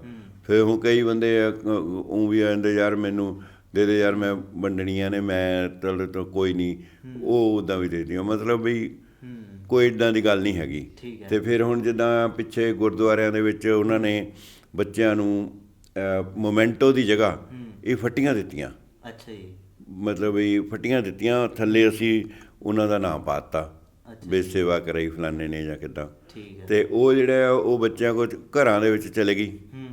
B: ਫਿਰ ਹੁਣ ਕਈ ਬੰਦੇ ਉਹ ਵੀ ਆਂਦੇ ਯਾਰ ਮੈਨੂੰ ਦੇ ਦੇ ਯਾਰ ਮੈਂ ਵੰਡਣੀਆਂ ਨੇ ਮੈਂ ਤੇਰੇ ਤੋਂ ਕੋਈ ਨਹੀਂ ਉਹ ਉਦਾਂ ਵੀ ਦੇ ਦਿਓ। ਮਤਲਬ ਵੀ ਕੋਈ ਇਦਾਂ ਦੀ ਗੱਲ ਨਹੀਂ ਹੈਗੀ।
A: ਹੈ।
B: ਤੇ ਫਿਰ ਹੁਣ ਜਿੱਦਾਂ ਪਿੱਛੇ ਗੁਰਦੁਆਰਿਆਂ ਦੇ ਵਿੱਚ ਉਹਨਾਂ ਨੇ ਬੱਚਿਆਂ ਨੂੰ ਮੋਮੈਂਟੋ ਦੀ ਜਗ੍ਹਾ ਇਹ ਫੱਟੀਆਂ ਦਿੱਤੀਆਂ।
A: ਅੱਛਾ ਜੀ।
B: ਮਤਲਬ ਇਹ ਫੱਟੀਆਂ ਦਿੱਤੀਆਂ ਥੱਲੇ ਅਸੀਂ ਉਹਨਾਂ ਦਾ ਨਾਮ ਪਾਤਾ ਵੀ ਸੇਵਾ ਕਰਾਈ ਫਲਾਣੇ ਨੇ ਜਾਂ ਕਿੱਦਾਂ।
A: ਹੈ।
B: ਤੇ ਉਹ ਜਿਹੜਾ ਉਹ ਬੱਚਿਆਂ ਕੋਲ ਘਰਾਂ ਦੇ ਵਿੱਚ ਚਲੇ ਗਈ।
A: ਹੂੰ।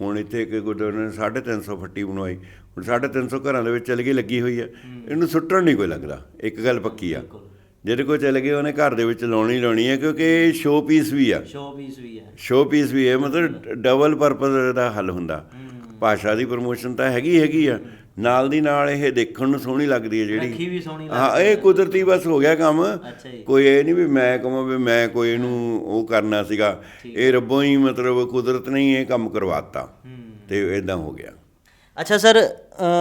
B: ਹੁਣ ਇੱਥੇ ਇੱਕ ਗੁਰਦੁਆਰੇ ਨੇ 350 ਫੱਟੀ ਬਣਵਾਈ। ਹੁਣ 350 ਘਰਾਂ ਦੇ ਵਿੱਚ ਚਲੇ ਗਈ ਲੱਗੀ ਹੋਈ ਆ ਇਹਨੂੰ ਸੁੱਟਣ ਨਹੀਂ ਕੋਈ ਲੱਗਦਾ। ਇੱਕ ਗੱਲ ਪੱਕੀ ਆ। ਜਿਹਦੇ ਕੋਲ ਚਲੇ ਗਏ ਉਹਨੇ ਘਰ ਦੇ ਵਿੱਚ ਲਾਉਣੀ ਲਾਉਣੀ ਹੈ ਕਿਉਂਕਿ ਇਹ ਸ਼ੋ ਪੀਸ ਵੀ ਆ।
A: ਸ਼ੋ ਪੀਸ ਵੀ ਹੈ।
B: ਸ਼ੋ ਪੀਸ ਵੀ ਹੈ ਮਤਲਬ ਡਬਲ ਪਰਪਸ ਦਾ ਹੱਲ ਹੁੰਦਾ। ਭਾਸ਼ਾ ਦੀ ਪ੍ਰਮੋਸ਼ਨ ਤਾਂ ਹੈਗੀ ਹੈਗੀ ਆ। ਨਾਲ ਦੀ ਨਾਲ ਇਹ ਦੇਖਣ ਨੂੰ ਸੋਹਣੀ ਲੱਗਦੀ ਹੈ ਜਿਹੜੀ।
A: ਵੀ ਸੋਹਣੀ
B: ਹਾਂ ਇਹ ਕੁਦਰਤੀ ਬਸ ਹੋ ਗਿਆ ਕੰਮ। ਕੋਈ ਇਹ ਨਹੀਂ ਵੀ ਮੈਂ ਕਹਾਂ ਵੀ ਮੈਂ ਕੋਈ ਇਹਨੂੰ ਉਹ ਕਰਨਾ ਸੀਗਾ। ਇਹ ਰੱਬੋਂ ਹੀ ਮਤਲਬ ਕੁਦਰਤ ਨੇ ਹੀ ਇਹ ਕੰਮ ਕਰਵਾਤਾ। ਤੇ ਇਦਾਂ ਹੋ ਗਿਆ।
A: ਅੱਛਾ ਸਰ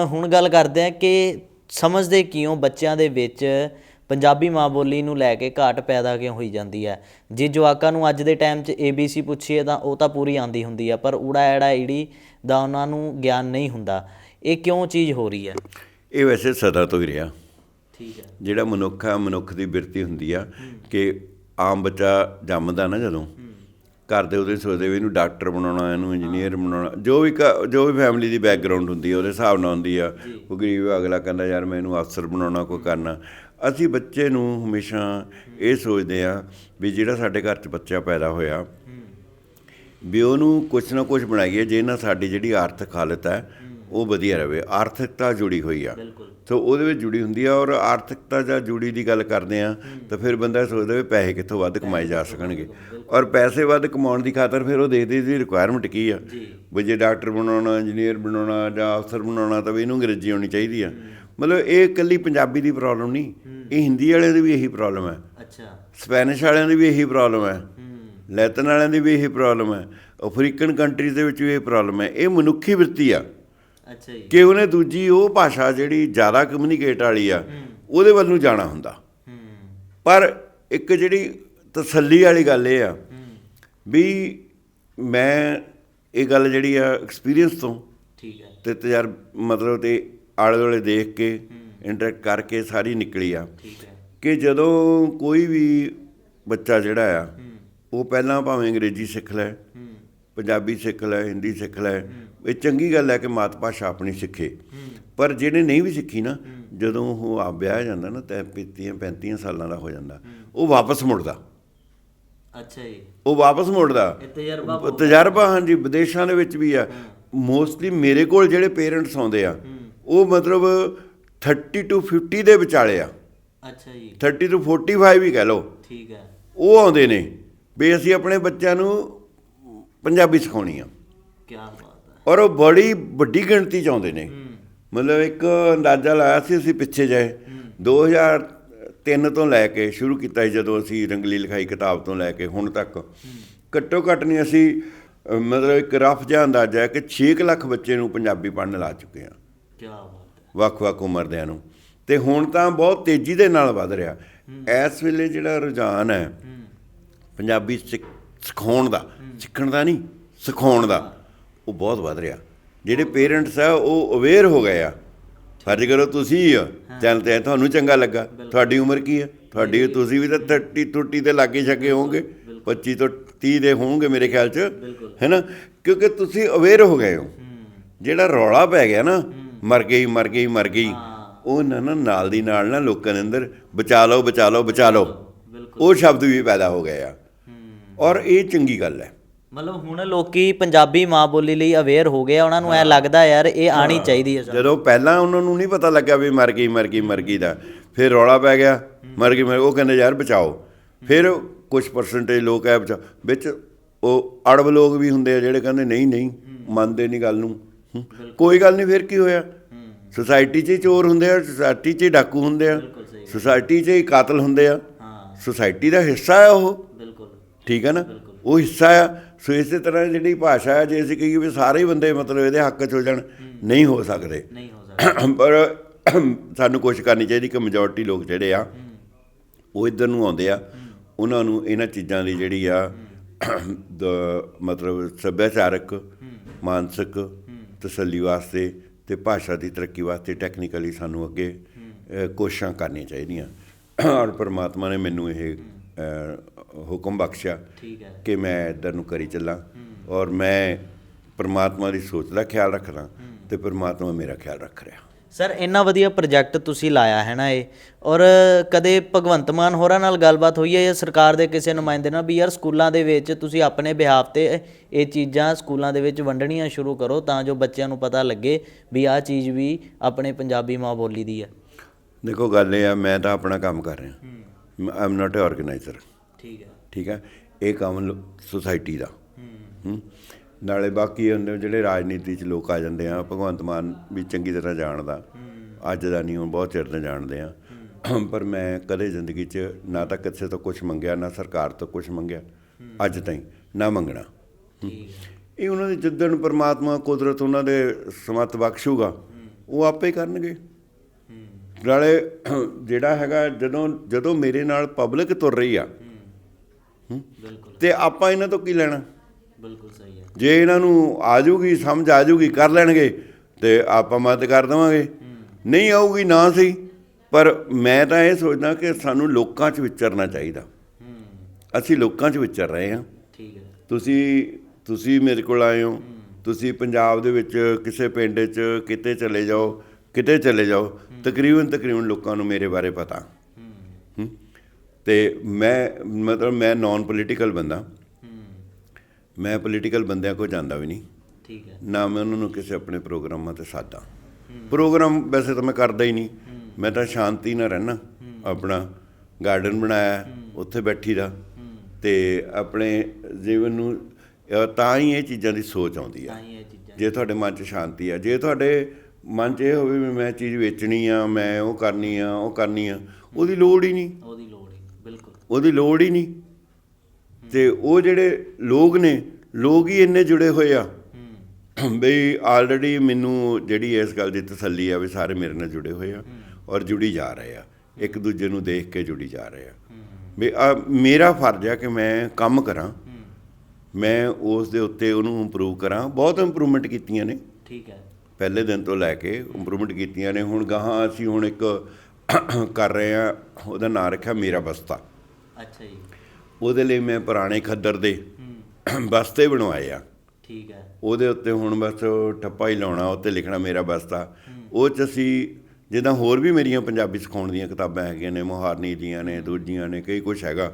A: ਹੁਣ ਗੱਲ ਕਰਦੇ ਆ ਕਿ ਸਮਝਦੇ ਕਿਉਂ ਬੱਚਿਆਂ ਦੇ ਵਿੱਚ ਪੰਜਾਬੀ ਮਾਂ ਬੋਲੀ ਨੂੰ ਲੈ ਕੇ ਘਾਟ ਪੈਦਾ ਕਿਉਂ ਹੋਈ ਜਾਂਦੀ ਹੈ? ਜੇ ਜਵਾਕਾਂ ਨੂੰ ਅੱਜ ਦੇ ਟਾਈਮ 'ਚ ABC ਪੁੱਛੀਏ ਤਾਂ ਉਹ ਤਾਂ ਪੂਰੀ ਆਂਦੀ ਹੁੰਦੀ ਆ ਪਰ ਊੜਾ ਐੜਾ ਈੜੀ ਦਾ ਉਹਨਾਂ ਨੂੰ ਗਿਆਨ ਨਹੀਂ ਹੁੰਦਾ। ਇਹ ਕਿਉਂ ਚੀਜ਼ ਹੋ ਰਹੀ ਹੈ?
B: ਇਹ ਵੈਸੇ ਸਦਾ ਤੋਂ ਹੀ ਰਿਹਾ।
A: ਠੀਕ ਹੈ।
B: ਜਿਹੜਾ ਮਨੁੱਖ ਆ ਮਨੁੱਖ ਦੀ ਬਿਰਤੀ ਹੁੰਦੀ ਆ ਕਿ ਆਮ ਬੱਚਾ ਜੰਮਦਾ ਨਾ ਜਦੋਂ ਘਰ ਦੇ ਉਹਦੇ ਸੋਚਦੇ ਵੀ ਇਹਨੂੰ ਡਾਕਟਰ ਬਣਾਉਣਾ ਇਹਨੂੰ ਇੰਜੀਨੀਅਰ ਬਣਾਉਣਾ ਜੋ ਵੀ ਜੋ ਵੀ ਫੈਮਿਲੀ ਦੀ ਬੈਕਗ੍ਰਾਉਂਡ ਹੁੰਦੀ ਆ ਉਹਦੇ ਹਿਸਾਬ ਨਾਲ ਹੁੰਦੀ ਆ। ਉਹ ਗਰੀਬ ਅਗਲਾ ਕਹਿੰਦਾ ਯਾਰ ਮੈਂ ਇਹਨੂੰ ਅਫਸਰ ਬਣਾਉਣਾ ਕੋਈ ਕਰਨਾ। ਅਸੀਂ ਬੱਚੇ ਨੂੰ ਹਮੇਸ਼ਾ ਇਹ ਸੋਚਦੇ ਆ ਵੀ ਜਿਹੜਾ ਸਾਡੇ ਘਰ 'ਚ ਬੱਚਾ ਪੈਦਾ ਹੋਇਆ ਵੀ ਉਹਨੂੰ ਕੁਛ ਨਾ ਕੁਛ ਬਣਾਈਏ ਜੇ ਨਾ ਸਾਡੀ ਜਿਹੜੀ ਆਰਥਿਕ ਹਾਲਤ ਹੈ ਉਹ ਵਧੀਆ ਰਵੇ। ਆਰਥਿਕਤਾ ਜੁੜੀ ਹੋਈ ਆ। ਸੋ ਉਹਦੇ ਵਿੱਚ ਜੁੜੀ ਹੁੰਦੀ ਆ ਔਰ ਆਰਥਿਕਤਾ ਜਾਂ ਜੁੜੀ ਦੀ ਗੱਲ ਕਰਦੇ ਆ ਤਾਂ ਫਿਰ ਬੰਦਾ ਸੋਚਦਾ ਵੀ ਪੈਸੇ ਕਿੱਥੋਂ ਵੱਧ ਕਮਾਏ ਜਾ ਸਕਣਗੇ। ਔਰ ਪੈਸੇ ਵੱਧ ਕਮਾਉਣ ਦੀ ਖਾਤਰ ਫਿਰ ਉਹ ਦੇਖਦੇ ਦੀ ਰਿਕੁਆਇਰਮੈਂਟ ਕੀ ਆ।
A: ਜੀ।
B: ਵੀ ਜੇ ਡਾਕਟਰ ਬਣਾਉਣਾ ਇੰਜੀਨੀਅਰ ਬਣਾਉਣਾ ਜਾਂ ਅਫਸਰ ਬਣਾਉਣਾ ਤਾਂ ਵੀ ਇਹਨੂੰ ਅੰਗਰੇਜ਼ੀ ਆਉਣੀ ਚਾਹੀਦੀ ਆ। ਮਤਲਬ ਇਹ ਇਕੱਲੀ ਪੰਜਾਬੀ ਦੀ ਪ੍ਰੋਬਲਮ ਨਹੀਂ ਇਹ ਹਿੰਦੀ ਵਾਲਿਆਂ ਦੀ ਵੀ ਇਹੀ ਪ੍ਰੋਬਲਮ ਹੈ।
A: ਅੱਛਾ।
B: ਸਪੈਨਿਸ਼ ਵਾਲਿਆਂ ਦੀ ਵੀ ਇਹੀ ਪ੍ਰੋਬਲਮ ਹੈ। ਲੈਤਨ ਵਾਲਿਆਂ ਦੀ ਵੀ ਇਹੀ ਪ੍ਰੋਬਲਮ ਹੈ। ਅਫਰੀਕਨ ਕੰਟਰੀਜ਼ ਦੇ ਵਿੱਚ ਵੀ ਇਹ ਪ੍ਰੋਬਲਮ ਹੈ। ਇਹ ਮਨੁੱਖੀ ਬਿਰਤੀ ਆ।
A: ਅੱਛਾ ਜੀ।
B: ਕਿ ਉਹਨੇ ਦੂਜੀ ਉਹ ਭਾਸ਼ਾ ਜਿਹੜੀ ਜ਼ਿਆਦਾ ਕਮਿਊਨੀਕੇਟ ਵਾਲੀ ਆ ਉਹਦੇ ਵੱਲ ਨੂੰ ਜਾਣਾ ਹੁੰਦਾ। ਪਰ ਇੱਕ ਜਿਹੜੀ ਤਸੱਲੀ ਵਾਲੀ ਗੱਲ ਇਹ ਆ ਵੀ ਮੈਂ ਇਹ ਗੱਲ ਜਿਹੜੀ ਆ ਐਕਸਪੀਰੀਅੰਸ ਤੋਂ
A: ਠੀਕ ਹੈ।
B: ਤੇ ਤਜਰਬ ਮਤਲਬ ਤੇ ਆਲੇ ਦੁਆਲੇ ਦੇਖ ਕੇ ਇੰਟਰੈਕਟ ਕਰਕੇ ਸਾਰੀ ਨਿਕਲੀ ਆ।
A: ਠੀਕ ਹੈ।
B: ਕਿ ਜਦੋਂ ਕੋਈ ਵੀ ਬੱਚਾ ਜਿਹੜਾ ਆ ਉਹ ਪਹਿਲਾਂ ਭਾਵੇਂ ਅੰਗਰੇਜ਼ੀ ਸਿੱਖ ਲੈ ਪੰਜਾਬੀ ਸਿੱਖ ਲੈ ਹਿੰਦੀ ਸਿੱਖ ਲੈ ਇਹ ਚੰਗੀ ਗੱਲ ਹੈ ਕਿ ਮਾਤ ਭਾਸ਼ਾ ਆਪਣੀ ਸਿੱਖੇ। ਪਰ ਜਿਹਨੇ ਨਹੀਂ ਵੀ ਸਿੱਖੀ ਨਾ ਜਦੋਂ ਉਹ ਆ ਵਿਆਹ ਜਾਂਦਾ ਨਾ ਤੈ 35 35 ਸਾਲਾਂ ਦਾ ਹੋ ਜਾਂਦਾ ਉਹ ਵਾਪਸ ਮੁੜਦਾ।
A: ਅੱਛਾ ਜੀ।
B: ਉਹ ਵਾਪਸ ਮੁੜਦਾ।
A: ਤਜਰਬਾ
B: ਤਜਰਬਾ ਹਾਂਜੀ ਵਿਦੇਸ਼ਾਂ ਦੇ ਵਿੱਚ ਵੀ ਆ। ਮੋਸਟਲੀ ਮੇਰੇ ਕੋਲ ਜਿਹੜੇ ਪੇਰੈਂਟਸ ਆਉਂਦੇ ਆ ਉਹ ਮਤਲਬ 30 ਟੂ 50 ਦੇ ਵਿਚਾਲੇ ਆ।
A: ਅੱਛਾ ਜੀ।
B: 30 ਟੂ 45 ਵੀ ਕਹਿ ਲਓ।
A: ਠੀਕ ਹੈ।
B: ਉਹ ਆਉਂਦੇ ਨੇ ਵੀ ਅਸੀਂ ਆਪਣੇ ਬੱਚਿਆਂ ਨੂੰ ਪੰਜਾਬੀ ਸਿਖਾਉਣੀ ਆ।
A: ਕੀ ਬਾਤ ਹੈ।
B: ਔਰ ਉਹ ਬੜੀ ਵੱਡੀ ਗਿਣਤੀ ਚ ਆਉਂਦੇ ਨੇ। ਮਤਲਬ ਇੱਕ ਅੰਦਾਜ਼ਾ ਲਾਇਆ ਸੀ ਅਸੀਂ ਪਿੱਛੇ ਜਾਏ 2003 ਤੋਂ ਲੈ ਕੇ ਸ਼ੁਰੂ ਕੀਤਾ ਸੀ ਜਦੋਂ ਅਸੀਂ ਰੰਗਲੀ ਲਿਖਾਈ ਕਿਤਾਬ ਤੋਂ ਲੈ ਕੇ ਹੁਣ ਤੱਕ। ਘੱਟੋ ਘੱਟ ਨਹੀਂ ਅਸੀਂ ਮਤਲਬ ਇੱਕ ਰਫ ਜਿਹਾ ਅੰਦਾਜ਼ਾ ਹੈ ਕਿ 6 ਲੱਖ ਬੱਚੇ ਨੂੰ ਪੰਜਾਬੀ ਪੜ੍ਹਨ ਲਾ ਚੁੱਕੇ ਆ
A: ਕੀ ਬਾਤ ਹੈ।
B: ਵੱਖ-ਵੱਖ ਉਮਰ ਦਿਆਂ ਨੂੰ। ਤੇ ਹੁਣ ਤਾਂ ਬਹੁਤ ਤੇਜ਼ੀ ਦੇ ਨਾਲ ਵੱਧ ਰਿਹਾ। ਇਸ ਵੇਲੇ ਜਿਹੜਾ ਰੁਝਾਨ ਹੈ ਪੰਜਾਬੀ ਸਿੱਖ- ਸਿਖਾਉਣ ਦਾ ਸਿੱਖਣ ਦਾ ਨਹੀਂ ਸਿਖਾਉਣ ਦਾ ਉਹ ਬਹੁਤ ਵੱਧ ਰਿਹਾ। ਜਿਹੜੇ ਪੇਰੈਂਟਸ ਆ ਉਹ ਅਵੇਅਰ ਹੋ ਗਏ ਆ। ਫਰਜ਼ ਕਰੋ ਤੁਸੀਂ ਚੈਨਲ ਤੇ ਤੁਹਾਨੂੰ ਚੰਗਾ ਲੱਗਾ। ਤੁਹਾਡੀ ਉਮਰ ਕੀ ਹੈ? ਤੁਹਾਡੀ ਤੁਸੀਂ ਵੀ ਤਾਂ 30 30 ਦੇ ਲਾਗੇ ਛੱਗੇ ਹੋਵੋਗੇ। 25 ਤੋਂ 30 ਦੇ ਹੋਵੋਗੇ ਮੇਰੇ ਖਿਆਲ 'ਚ। ਹੈਨਾ? ਕਿਉਂਕਿ ਤੁਸੀਂ ਅਵੇਅਰ ਹੋ ਗਏ ਹੂੰ। ਜਿਹੜਾ ਰੌਲਾ ਪੈ ਗਿਆ ਨਾ ਮਰ ਗਈ ਮਰ ਗਈ ਮਰ ਗਈ। ਉਹ ਨਾ ਨਾ ਨਾਲ ਦੀ ਨਾਲ ਨਾ ਲੋਕਾਂ ਦੇ ਅੰਦਰ ਬਚਾ ਲਓ ਬਚਾ ਲਓ ਬਚਾ ਲਓ। ਉਹ ਸ਼ਬਦ ਵੀ ਪੈਦਾ ਹੋ ਗਏ ਆ। ਔਰ ਇਹ ਚੰਗੀ ਗੱਲ ਹੈ।
A: ਮਤਲਬ ਹੁਣ ਲੋਕੀ ਪੰਜਾਬੀ ਮਾਂ ਬੋਲੀ ਲਈ ਅਵੇਅਰ ਹੋ ਗਏ ਉਹਨਾਂ ਨੂੰ ਐ ਲੱਗਦਾ ਯਾਰ ਇਹ ਆਣੀ ਚਾਹੀਦੀ ਹੈ।
B: ਜਦੋਂ ਪਹਿਲਾਂ ਉਹਨਾਂ ਨੂੰ ਨਹੀਂ ਪਤਾ ਲੱਗਾ ਵੀ ਮਰ ਗਈ ਮਰ ਗਈ ਮਰ ਗਈ ਦਾ। ਫਿਰ ਰੌਲਾ ਪੈ ਗਿਆ ਮਰ ਗਈ ਮਰ ਉਹ ਕਹਿੰਦੇ ਯਾਰ ਬਚਾਓ। ਫਿਰ ਕੁਝ ਪਰਸੈਂਟੇਜ ਲੋਕ ਬਚਾ ਵਿੱਚ ਉਹ ਅੜਬ ਲੋਕ ਵੀ ਹੁੰਦੇ ਆ ਜਿਹੜੇ ਕਹਿੰਦੇ ਨਹੀਂ ਨਹੀਂ ਮੰਨਦੇ ਨਹੀਂ ਗੱਲ ਨੂੰ। ਕੋਈ ਗੱਲ ਨਹੀਂ ਫਿਰ ਕੀ ਹੋਇਆ? ਸੁਸਾਇਟੀ 'ਚ ਹੀ ਚੋਰ ਹੁੰਦੇ ਆ ਸੁਸਾਇਟੀ 'ਚ ਹੀ ਡਾਕੂ ਹੁੰਦੇ ਆ ਸੁਸਾਇਟੀ 'ਚ ਹੀ ਕਾਤਲ ਹੁੰਦੇ ਆ। ਸੁਸਾਇਟੀ ਦਾ ਹਿੱਸਾ ਆ ਉਹ।
A: ਬਿਲਕੁਲ।
B: ਠੀਕ ਹੈ ਨਾ? ਉਹ ਹਿੱਸਾ ਆ। ਸੋ ਇਸੇ ਤਰ੍ਹਾਂ ਜਿਹੜੀ ਭਾਸ਼ਾ ਹੈ ਜੇ ਅਸੀਂ ਕਹੀਏ ਵੀ ਸਾਰੇ ਬੰਦੇ ਮਤਲਬ ਇਹਦੇ ਹੱਕ 'ਚ ਹੋ ਜਾਣ ਨਹੀਂ ਹੋ ਸਕਦੇ।
A: ਨਹੀਂ ਹੋ ਸਕਦਾ।
B: ਪਰ ਸਾਨੂੰ ਕੋਸ਼ਿਸ਼ ਕਰਨੀ ਚਾਹੀਦੀ ਕਿ ਮੈਜੋਰਟੀ ਲੋਕ ਜਿਹੜੇ ਆ ਉਹ ਇੱਧਰ ਨੂੰ ਆਉਂਦੇ ਆ। ਉਹਨਾਂ ਨੂੰ ਇਹਨਾਂ ਚੀਜ਼ਾਂ ਦੀ ਜਿਹੜੀ ਆ ਮਤਲਬ ਸੱਭਿਆਚਾਰਕ ਮਾਨਸਿਕ ਤਸੱਲੀ ਵਾਸਤੇ ਤੇ ਭਾਸ਼ਾ ਦੀ ਤਰੱਕੀ ਵਾਸਤੇ ਟੈਕਨੀਕਲੀ ਸਾਨੂੰ ਅੱਗੇ ਕੋਸ਼ਿਸ਼ਾਂ ਕਰਨੀਆਂ ਚਾਹੀਦੀਆਂ। ਔਰ ਪਰਮਾਤਮਾ ਨੇ ਮੈਨੂੰ ਇਹ ਹੁਕਮ ਬਖਸ਼ਿਆ ਕਿ ਮੈਂ ਇੱਧਰ ਨੂੰ ਕਰੀ ਚੱਲਾਂ। ਔਰ ਮੈਂ ਪਰਮਾਤਮਾ ਦੀ ਸੋਚ ਦਾ ਖਿਆਲ ਰੱਖਦਾ ਤੇ ਪਰਮਾਤਮਾ ਮੇਰਾ ਖਿਆਲ ਰੱਖ ਰਿਹਾ।
A: ਸਰ ਇੰਨਾ ਵਧੀਆ ਪ੍ਰੋਜੈਕਟ ਤੁਸੀਂ ਲਾਇਆ ਹੈ ਨਾ ਇਹ। ਔਰ ਕਦੇ ਭਗਵੰਤ ਮਾਨ ਹੋਰਾਂ ਨਾਲ ਗੱਲਬਾਤ ਹੋਈ ਹੈ ਜਾਂ ਸਰਕਾਰ ਦੇ ਕਿਸੇ ਨੁਮਾਇੰਦੇ ਨਾਲ ਵੀ ਯਾਰ ਸਕੂਲਾਂ ਦੇ ਵਿੱਚ ਤੁਸੀਂ ਆਪਣੇ ਬਿਹਾਫ ਤੇ ਇਹ ਚੀਜ਼ਾਂ ਸਕੂਲਾਂ ਦੇ ਵਿੱਚ ਵੰਡਣੀਆਂ ਸ਼ੁਰੂ ਕਰੋ ਤਾਂ ਜੋ ਬੱਚਿਆਂ ਨੂੰ ਪਤਾ ਲੱਗੇ ਵੀ ਆਹ ਚੀਜ਼ ਵੀ ਆਪਣੇ ਪੰਜਾਬੀ ਮਾਂ ਬੋਲੀ ਦੀ ਹੈ।
B: ਦੇਖੋ ਗੱਲ ਇਹ ਆ ਮੈਂ ਤਾਂ ਆਪਣਾ ਕੰਮ ਕਰ ਰਿਹਾ। I am not a organiser
A: ਠੀਕ ਹੈ।
B: ਠੀਕ ਹੈ? ਇਹ ਕੰਮ ਸੁਸਾਇਟੀ ਦਾ। ਹੂੰ? ਨਾਲੇ ਬਾਕੀ ਹੁੰਦੇ ਜਿਹੜੇ ਰਾਜਨੀਤੀ 'ਚ ਲੋਕ ਆ ਜਾਂਦੇ ਆ ਭਗਵੰਤ ਮਾਨ ਵੀ ਚੰਗੀ ਤਰ੍ਹਾਂ ਜਾਣਦਾ। ਅੱਜ ਦਾ ਨਹੀਂ ਉਹ ਬਹੁਤ ਚਿਰ ਤੋਂ ਜਾਣਦੇ ਆ। ਪਰ ਮੈਂ ਕਦੇ ਜ਼ਿੰਦਗੀ 'ਚ ਨਾ ਤਾਂ ਕਿਸੇ ਤੋਂ ਕੁਝ ਮੰਗਿਆ ਨਾ ਸਰਕਾਰ ਤੋਂ ਕੁਝ ਮੰਗਿਆ। ਅੱਜ ਤਾਈਂ ਨਾ ਮੰਗਣਾ। ਇਹ ਉਹਨਾਂ ਦੇ ਜਿੱਦਣ ਪਰਮਾਤਮਾ ਕੁਦਰਤ ਉਹਨਾਂ ਦੇ ਸਮਤ ਬਖਸ਼ੂਗਾ ਉਹ ਆਪੇ ਹੀ। ਕਰਨਗੇ ਨਾਲੇ ਜਿਹੜਾ ਹੈਗਾ ਜਦੋਂ ਜਦੋਂ ਮੇਰੇ ਨਾਲ ਪਬਲਿਕ ਤੁਰ ਰਹੀ ਆ
A: ਬਿਲਕੁਲ।
B: ਤੇ ਆਪਾਂ ਇਹਨਾਂ ਤੋਂ ਕੀ ਲੈਣਾ?
A: ਬਿਲਕੁਲ ਸਹੀ
B: ਜੇ ਇਹਨਾਂ ਨੂੰ ਆ ਜਾਊਗੀ ਸਮਝ ਆ ਜਾਊਗੀ ਕਰ ਲੈਣਗੇ ਤੇ ਆਪਾਂ ਮਦਦ ਕਰ ਦੇਵਾਂਗੇ। ਨਹੀਂ ਆਊਗੀ ਨਾ ਸਹੀ ਪਰ ਮੈਂ ਤਾਂ ਇਹ ਸੋਚਦਾ ਕਿ ਸਾਨੂੰ ਲੋਕਾਂ 'ਚ ਵਿਚਰਨਾ ਚਾਹੀਦਾ। ਅਸੀਂ ਲੋਕਾਂ 'ਚ ਵਿਚਰ ਰਹੇ ਹਾਂ।
A: ਠੀਕ ਹੈ।
B: ਤੁਸੀਂ ਤੁਸੀਂ ਮੇਰੇ ਕੋਲ ਆਏ ਹੋ। ਤੁਸੀਂ ਪੰਜਾਬ ਦੇ ਵਿੱਚ ਕਿਸੇ ਪਿੰਡ 'ਚ ਕਿਤੇ ਚਲੇ ਜਾਓ ਕਿਤੇ ਚਲੇ ਜਾਓ ਤਕਰੀਬਨ ਤਕਰੀਬਨ ਲੋਕਾਂ ਨੂੰ ਮੇਰੇ ਬਾਰੇ ਪਤਾ। ਤੇ ਮੈਂ ਮਤਲਬ ਮੈਂ ਨਾਨ ਪੋਲੀਟੀਕਲ ਬੰਦਾ। ਮੈਂ ਪੋਲੀਟੀਕਲ ਬੰਦਿਆਂ ਕੋਲ ਜਾਂਦਾ ਵੀ ਨਹੀਂ।
A: ਠੀਕ ਹੈ।
B: ਨਾ ਮੈਂ ਉਹਨਾਂ ਨੂੰ ਕਿਸੇ ਆਪਣੇ ਪ੍ਰੋਗਰਾਮਾਂ ਤੇ ਸਾਦਾ। ਪ੍ਰੋਗਰਾਮ ਵੈਸੇ ਤਾਂ ਮੈਂ ਕਰਦਾ ਹੀ ਨਹੀਂ। ਮੈਂ ਤਾਂ ਸ਼ਾਂਤੀ ਨਾਲ ਰਹਿਣਾ ਆਪਣਾ ਗਾਰਡਨ ਬਣਾਇਆ ਉੱਥੇ ਬੈਠੀ ਦਾ। ਤੇ ਆਪਣੇ ਜੀਵਨ ਨੂੰ ਤਾਂ ਹੀ ਇਹ ਚੀਜ਼ਾਂ ਦੀ ਸੋਚ ਆਉਂਦੀ ਆ। ਜੇ ਤੁਹਾਡੇ ਮਨ 'ਚ ਸ਼ਾਂਤੀ ਆ ਜੇ ਤੁਹਾਡੇ ਮਨ 'ਚ ਇਹ ਹੋਵੇ ਵੀ ਮੈਂ ਚੀਜ਼ ਵੇਚਣੀ ਆ ਮੈਂ ਉਹ ਕਰਨੀ ਆ ਉਹ ਕਰਨੀ ਆ ਉਹਦੀ ਲੋੜ ਹੀ ਨਹੀਂ।
A: ਉਹਦੀ ਲੋੜ ਹੀ ਬਿਲਕੁਲ।
B: ਉਹਦੀ ਲੋੜ ਹੀ ਨਹੀਂ। ਤੇ ਉਹ ਜਿਹੜੇ ਲੋਕ ਨੇ ਲੋਕ ਹੀ ਇੰਨੇ ਜੁੜੇ ਹੋਏ ਆ। ਬਈ ਆਲਰੇਡੀ ਮੈਨੂੰ ਜਿਹੜੀ ਇਸ ਗੱਲ ਦੀ ਤਸੱਲੀ ਆ ਵੀ ਸਾਰੇ ਮੇਰੇ ਨਾਲ ਜੁੜੇ ਹੋਏ ਆ ਔਰ ਜੁੜੀ ਜਾ ਰਹੇ ਆ। ਇੱਕ ਦੂਜੇ ਨੂੰ ਦੇਖ ਕੇ ਜੁੜੀ ਜਾ ਰਹੇ ਆ। ਵੀ ਆ ਮੇਰਾ ਫਰਜ਼ ਆ ਕਿ ਮੈਂ ਕੰਮ ਕਰਾਂ। ਮੈਂ ਉਸ ਦੇ ਉੱਤੇ ਉਹਨੂੰ ਇੰਪਰੂਵ ਕਰਾਂ। ਬਹੁਤ ਇੰਪਰੂਵਮੈਂਟ ਕੀਤੀਆਂ ਨੇ।
A: ਠੀਕ ਹੈ।
B: ਪਹਿਲੇ ਦਿਨ ਤੋਂ ਲੈ ਕੇ ਇੰਪਰੂਵਮੈਂਟ ਕੀਤੀਆਂ ਨੇ। ਹੁਣ ਗਾਹਾਂ ਅਸੀਂ ਹੁਣ ਇੱਕ ਕਰ ਰਹੇ ਆ। ਉਹਦਾ ਨਾਂ ਰੱਖਿਆ ਮੇਰਾ ਬਸਤਾ।
A: ਅੱਛਾ ਜੀ।
B: ਉਹਦੇ ਲਈ ਮੈਂ ਪੁਰਾਣੇ ਖੱਦਰ ਦੇ ਬਸਤੇ ਬਣਵਾਏ ਆ।
A: ਠੀਕ ਹੈ।
B: ਉਹਦੇ ਉੱਤੇ ਹੁਣ ਬਸ ਠੱਪਾ ਹੀ ਲਾਉਣਾ ਉੱਤੇ ਲਿਖਣਾ ਮੇਰਾ ਬਸਤਾ। ਉਹ ਚ ਅਸੀਂ ਜਿੱਦਾਂ ਹੋਰ ਵੀ ਮੇਰੀਆਂ ਪੰਜਾਬੀ ਸਿਖਾਉਣ ਦੀਆਂ ਕਿਤਾਬਾਂ ਹੈਗੀਆਂ ਨੇ ਮੁਹਾਰਨੀ ਦੀਆਂ ਨੇ ਦੂਜੀਆਂ ਨੇ ਕਈ ਕੁਝ ਹੈਗਾ।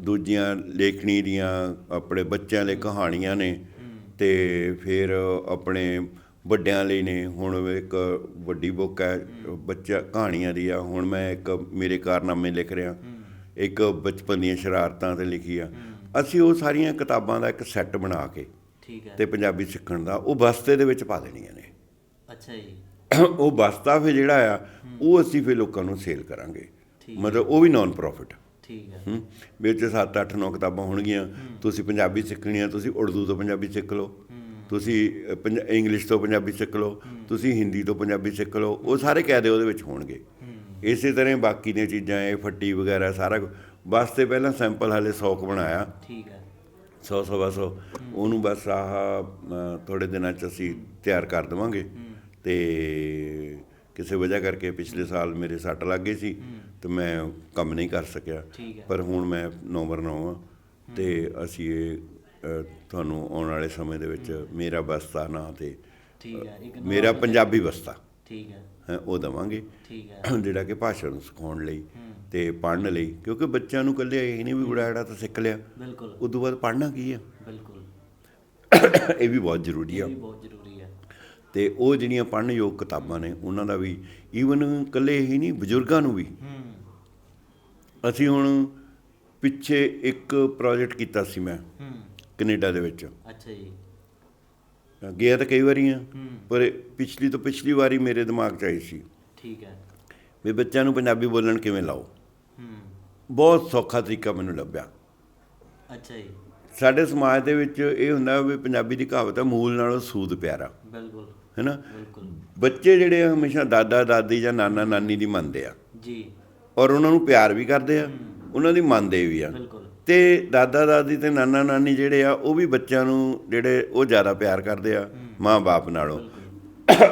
B: ਦੂਜੀਆਂ ਲੇਖਣੀ ਦੀਆਂ ਆਪਣੇ ਬੱਚਿਆਂ ਲਈ ਕਹਾਣੀਆਂ ਨੇ ਤੇ ਫਿਰ ਆਪਣੇ ਵੱਡਿਆਂ ਲਈ ਨੇ। ਹੁਣ ਇੱਕ ਵੱਡੀ ਬੁੱਕ ਹੈ ਬੱਚਾ ਕਹਾਣੀਆਂ ਦੀ ਆ। ਹੁਣ ਮੈਂ ਇੱਕ ਮੇਰੇ ਕਾਰਨਾਮੇ ਲਿਖ ਰਿਹਾ। ਇੱਕ ਬਚਪਨ ਦੀਆਂ ਸ਼ਰਾਰਤਾਂ ਤੇ ਲਿਖੀ ਆ। ਅਸੀਂ ਉਹ ਸਾਰੀਆਂ ਕਿਤਾਬਾਂ ਦਾ ਇੱਕ ਸੈੱਟ ਬਣਾ ਕੇ
A: ਠੀਕ ਹੈ।
B: ਤੇ ਪੰਜਾਬੀ ਸਿੱਖਣ ਦਾ ਉਹ ਬਸਤੇ ਦੇ ਵਿੱਚ ਪਾ ਦੇਣੀਆਂ ਨੇ।
A: ਅੱਛਾ ਜੀ।
B: ਉਹ ਬਸਤਾ ਫਿਰ ਜਿਹੜਾ ਆ ਉਹ ਅਸੀਂ ਫਿਰ ਲੋਕਾਂ ਨੂੰ ਸੇਲ ਕਰਾਂਗੇ। ਮਤਲਬ ਉਹ ਵੀ ਨਾਨ ਪ੍ਰੋਫਿਟ
A: ਠੀਕ ਹੈ।
B: ਹੂੰ। ਵਿੱਚ 7 8 9 ਕਿਤਾਬਾਂ ਹੋਣਗੀਆਂ। ਤੁਸੀਂ ਪੰਜਾਬੀ ਸਿੱਖਣੀ ਆ ਤੁਸੀਂ ਉਰਦੂ ਤੋਂ ਪੰਜਾਬੀ ਸਿੱਖ ਲਓ। ਤੁਸੀਂ ਇੰਗਲਿਸ਼ ਤੋਂ ਪੰਜਾਬੀ ਸਿੱਖ ਲਓ। ਤੁਸੀਂ ਹਿੰਦੀ ਤੋਂ ਪੰਜਾਬੀ ਸਿੱਖ ਲਓ। ਉਹ ਸਾਰੇ ਕਾਇਦੇ ਉਹਦੇ ਵਿੱਚ ਹੋਣਗੇ। ਇਸੇ ਤਰ੍ਹਾਂ ਬਾਕੀ ਦੀਆਂ ਚੀਜ਼ਾਂ ਇਹ ਫੱਟੀ ਵਗੈਰਾ ਸਾਰਾ ਕੁ- ਬਸ ਤੇ ਪਹਿਲਾਂ ਸੈਂਪਲ ਹਾਲੇ 100 ਕੁ ਬਣਾਇਆ।
A: ਠੀਕ ਹੈ।
B: 100 ਸਵਾ ਸੌ। ਉਹਨੂੰ ਬਸ ਆਹ ਥੋੜੇ ਦਿਨਾਂ ਚ ਅਸੀਂ ਤਿਆਰ ਕਰ ਦੇਵਾਂਗੇ। ਤੇ ਕਿਸੇ ਵਜ੍ਹਾ ਕਰਕੇ ਪਿਛਲੇ ਸਾਲ ਮੇਰੇ ਸੱਟ ਲੱਗ ਗਈ ਸੀ। ਤੇ ਮੈਂ ਕੰਮ ਨਹੀਂ ਕਰ ਸਕਿਆ। ਪਰ ਹੁਣ ਮੈਂ ਨੰਬਰ 9 ਆ ਤੇ ਅਸੀਂ ਇਹ ਤੁਹਾਨੂੰ ਆਉਣ ਵਾਲੇ ਸਮੇਂ ਦੇ ਵਿੱਚ ਮੇਰਾ ਬਸਤਾ ਨਾਂ ਤੇ
A: ਠੀਕ ਹੈ।
B: ਮੇਰਾ ਪੰਜਾਬੀ ਬਸਤਾ
A: ਠੀਕ ਹੈ।
B: ਉਹ ਦਵਾਂਗੇ।
A: ਠੀਕ ਹੈ।
B: ਜਿਹੜਾ ਕਿ ਭਾਸ਼ਾ ਨੂੰ ਸਿਖਾਉਣ ਲਈ ਤੇ ਪੜ੍ਹਨ ਲਈ ਕਿਉਂਕਿ ਬੱਚਿਆਂ ਨੂੰ ਇਕੱਲੇ ਇਹ ਨਹੀਂ ਵੀ ਗੁੜਾ ਜਿਹੜਾ ਤਾਂ ਸਿੱਖ ਲਿਆ।
A: ਬਿਲਕੁਲ।
B: ਉਦੋਂ ਬਾਅਦ ਪੜ੍ਹਨਾ ਕੀ ਆ?
A: ਬਿਲਕੁਲ।
B: ਇਹ ਵੀ ਬਹੁਤ ਜ਼ਰੂਰੀ ਆ।
A: ਇਹ ਵੀ ਬਹੁਤ ਜ਼ਰੂਰੀ ਹੈ
B: ਤੇ ਉਹ ਜਿਹੜੀਆਂ ਪੜ੍ਹਨ ਯੋਗ ਕਿਤਾਬਾਂ ਨੇ ਉਹਨਾਂ ਦਾ ਵੀ ਈਵਨ ਇਕੱਲੇ ਹੀ ਨਹੀਂ ਬਜ਼ੁਰਗਾਂ ਨੂੰ ਵੀ।
A: ਹੂੰ।
B: ਅਸੀਂ ਹੁਣ ਪਿੱਛੇ ਇੱਕ ਪ੍ਰੋਜੈਕਟ ਕੀਤਾ ਸੀ ਮੈਂ
A: ਹੂੰ।
B: ਕੈਨੇਡਾ ਦੇ ਵਿੱਚ।
A: ਅੱਛਾ ਜੀ।
B: ਗਿਆ ਤਾਂ ਕਈ ਵਾਰੀ ਆ ਪਰ ਪਿਛਲੀ ਤੋਂ ਪਿਛਲੀ ਵਾਰੀ ਮੇਰੇ ਦਿਮਾਗ 'ਚ ਆਈ ਸੀ।
A: ਠੀਕ ਹੈ।
B: ਵੀ ਬੱਚਿਆਂ ਨੂੰ ਪੰਜਾਬੀ ਬੋਲਣ ਕਿਵੇਂ ਲਾਓ?
A: ਹੂੰ।
B: ਬਹੁਤ ਸੌਖਾ ਤਰੀਕਾ ਮੈਨੂੰ ਲੱਭਿਆ।
A: ਅੱਛਾ ਜੀ।
B: ਸਾਡੇ ਸਮਾਜ ਦੇ ਵਿੱਚ ਇਹ ਹੁੰਦਾ ਵੀ ਪੰਜਾਬੀ ਦੀ ਕਹਾਵਤ ਹੈ ਮੂਲ ਨਾਲੋਂ ਸੂਦ ਪਿਆਰਾ।
A: ਬਿਲਕੁਲ।
B: ਹੈਨਾ? ਬੱਚੇ ਜਿਹੜੇ ਆ ਹਮੇਸ਼ਾ ਦਾਦਾ ਦਾਦੀ ਜਾਂ ਨਾਨਾ ਨਾਨੀ ਦੀ ਮੰਨਦੇ ਆ।
A: ਜੀ।
B: ਔਰ ਉਹਨਾਂ ਨੂੰ ਪਿਆਰ ਵੀ ਕਰਦੇ ਆ ਉਹਨਾਂ ਦੀ ਮੰਨਦੇ ਵੀ ਆ।
A: ਬਿਲਕੁਲ।
B: ਤੇ ਦਾਦਾ ਦਾਦੀ ਤੇ ਨਾਨਾ ਨਾਨੀ ਜਿਹੜੇ ਆ ਉਹ ਵੀ ਬੱਚਿਆਂ ਨੂੰ ਜਿਹੜੇ ਉਹ ਜ਼ਿਆਦਾ ਪਿਆਰ ਕਰਦੇ ਆ ਮਾਂ-ਬਾਪ ਨਾਲੋਂ।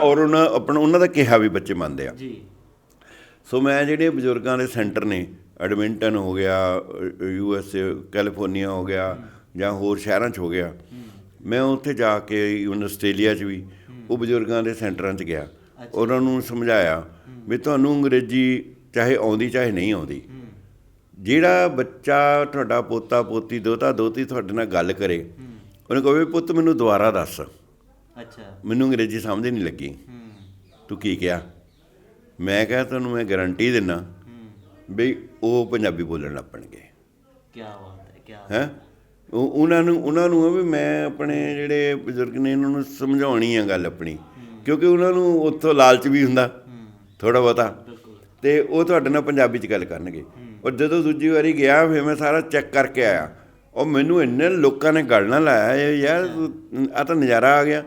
B: ਔਰ ਉਹਨਾਂ ਆਪਣਾ ਉਹਨਾਂ ਦਾ ਕਿਹਾ ਵੀ ਬੱਚੇ ਮੰਨਦੇ ਆ।
A: ਜੀ।
B: ਸੋ ਮੈਂ ਜਿਹੜੇ ਬਜ਼ੁਰਗਾਂ ਦੇ ਸੈਂਟਰ ਨੇ ਐਡਮਿੰਟਨ ਹੋ ਗਿਆ ਯੂ ਐਸ ਏ ਕੈਲੀਫੋਰਨੀਆ ਹੋ ਗਿਆ ਜਾਂ ਹੋਰ ਸ਼ਹਿਰਾਂ 'ਚ ਹੋ ਗਿਆ ਮੈਂ ਉੱਥੇ ਜਾ ਕੇ ਇਵਨ ਆਸਟ੍ਰੇਲੀਆ 'ਚ ਵੀ ਉਹ ਬਜ਼ੁਰਗਾਂ ਦੇ ਸੈਂਟਰਾਂ 'ਚ ਗਿਆ। ਉਹਨਾਂ ਨੂੰ ਸਮਝਾਇਆ ਵੀ ਤੁਹਾਨੂੰ ਅੰਗਰੇਜ਼ੀ ਚਾਹੇ ਆਉਂਦੀ ਚਾਹੇ ਨਹੀਂ ਆਉਂਦੀ। ਜਿਹੜਾ ਬੱਚਾ ਤੁਹਾਡਾ ਪੋਤਾ ਪੋਤੀ ਦੋਤਾ ਦੋਤੀ ਤੁਹਾਡੇ ਨਾਲ ਗੱਲ ਕਰੇ ਉਹਨੇ ਕਹੇ ਪੁੱਤ ਮੈਨੂੰ ਦੁਬਾਰਾ ਦੱਸ।
A: ਅੱਛਾ।
B: ਮੈਨੂੰ ਅੰਗਰੇਜ਼ੀ ਸਮਝ ਨਹੀਂ ਲੱਗੀ। ਤੂੰ ਕੀ ਕਿਹਾ? ਮੈਂ ਕਿਹਾ ਤੁਹਾਨੂੰ ਮੈਂ ਗਾਰੰਟੀ ਦਿੰਨਾ ਬਈ ਉਹ ਪੰਜਾਬੀ ਬੋਲਣ ਲੱਪਣਗੇ।
A: ਕੀ ਬਾਤ ਹੈ ਕੀ
B: ਹੈ? ਉਹ ਉਹਨਾਂ ਨੂੰ ਉਹਨਾਂ ਨੂੰ ਵੀ ਮੈਂ ਆਪਣੇ ਜਿਹੜੇ ਬਜ਼ੁਰਗ ਨੇ ਇਹਨਾਂ ਨੂੰ ਸਮਝਾਉਣੀ ਆ ਗੱਲ ਆਪਣੀ। ਕਿਉਂਕਿ ਉਹਨਾਂ ਨੂੰ ਉੱਥੋਂ ਲਾਲਚ ਵੀ ਹੁੰਦਾ ਥੋੜਾ ਬਹੁਤਾ।
A: ਬਿਲਕੁਲ।
B: ਤੇ ਉਹ ਤੁਹਾਡੇ ਨਾਲ ਪੰਜਾਬੀ 'ਚ ਗੱਲ ਕਰਨਗੇ। ਔਰ ਜਦੋਂ ਦੂਜੀ ਵਾਰੀ ਗਿਆ ਫਿਰ ਮੈਂ ਸਾਰਾ ਚੈੱਕ ਕਰਕੇ ਆਇਆ। ਉਹ ਮੈਨੂੰ ਇੰਨੇ ਲੋਕਾਂ ਨੇ ਗੱਲ ਨਾਲ ਲਾਇਆ ਇਹ ਯਾਰ ਆ ਤਾਂ ਨਜ਼ਾਰਾ ਆ ਗਿਆ।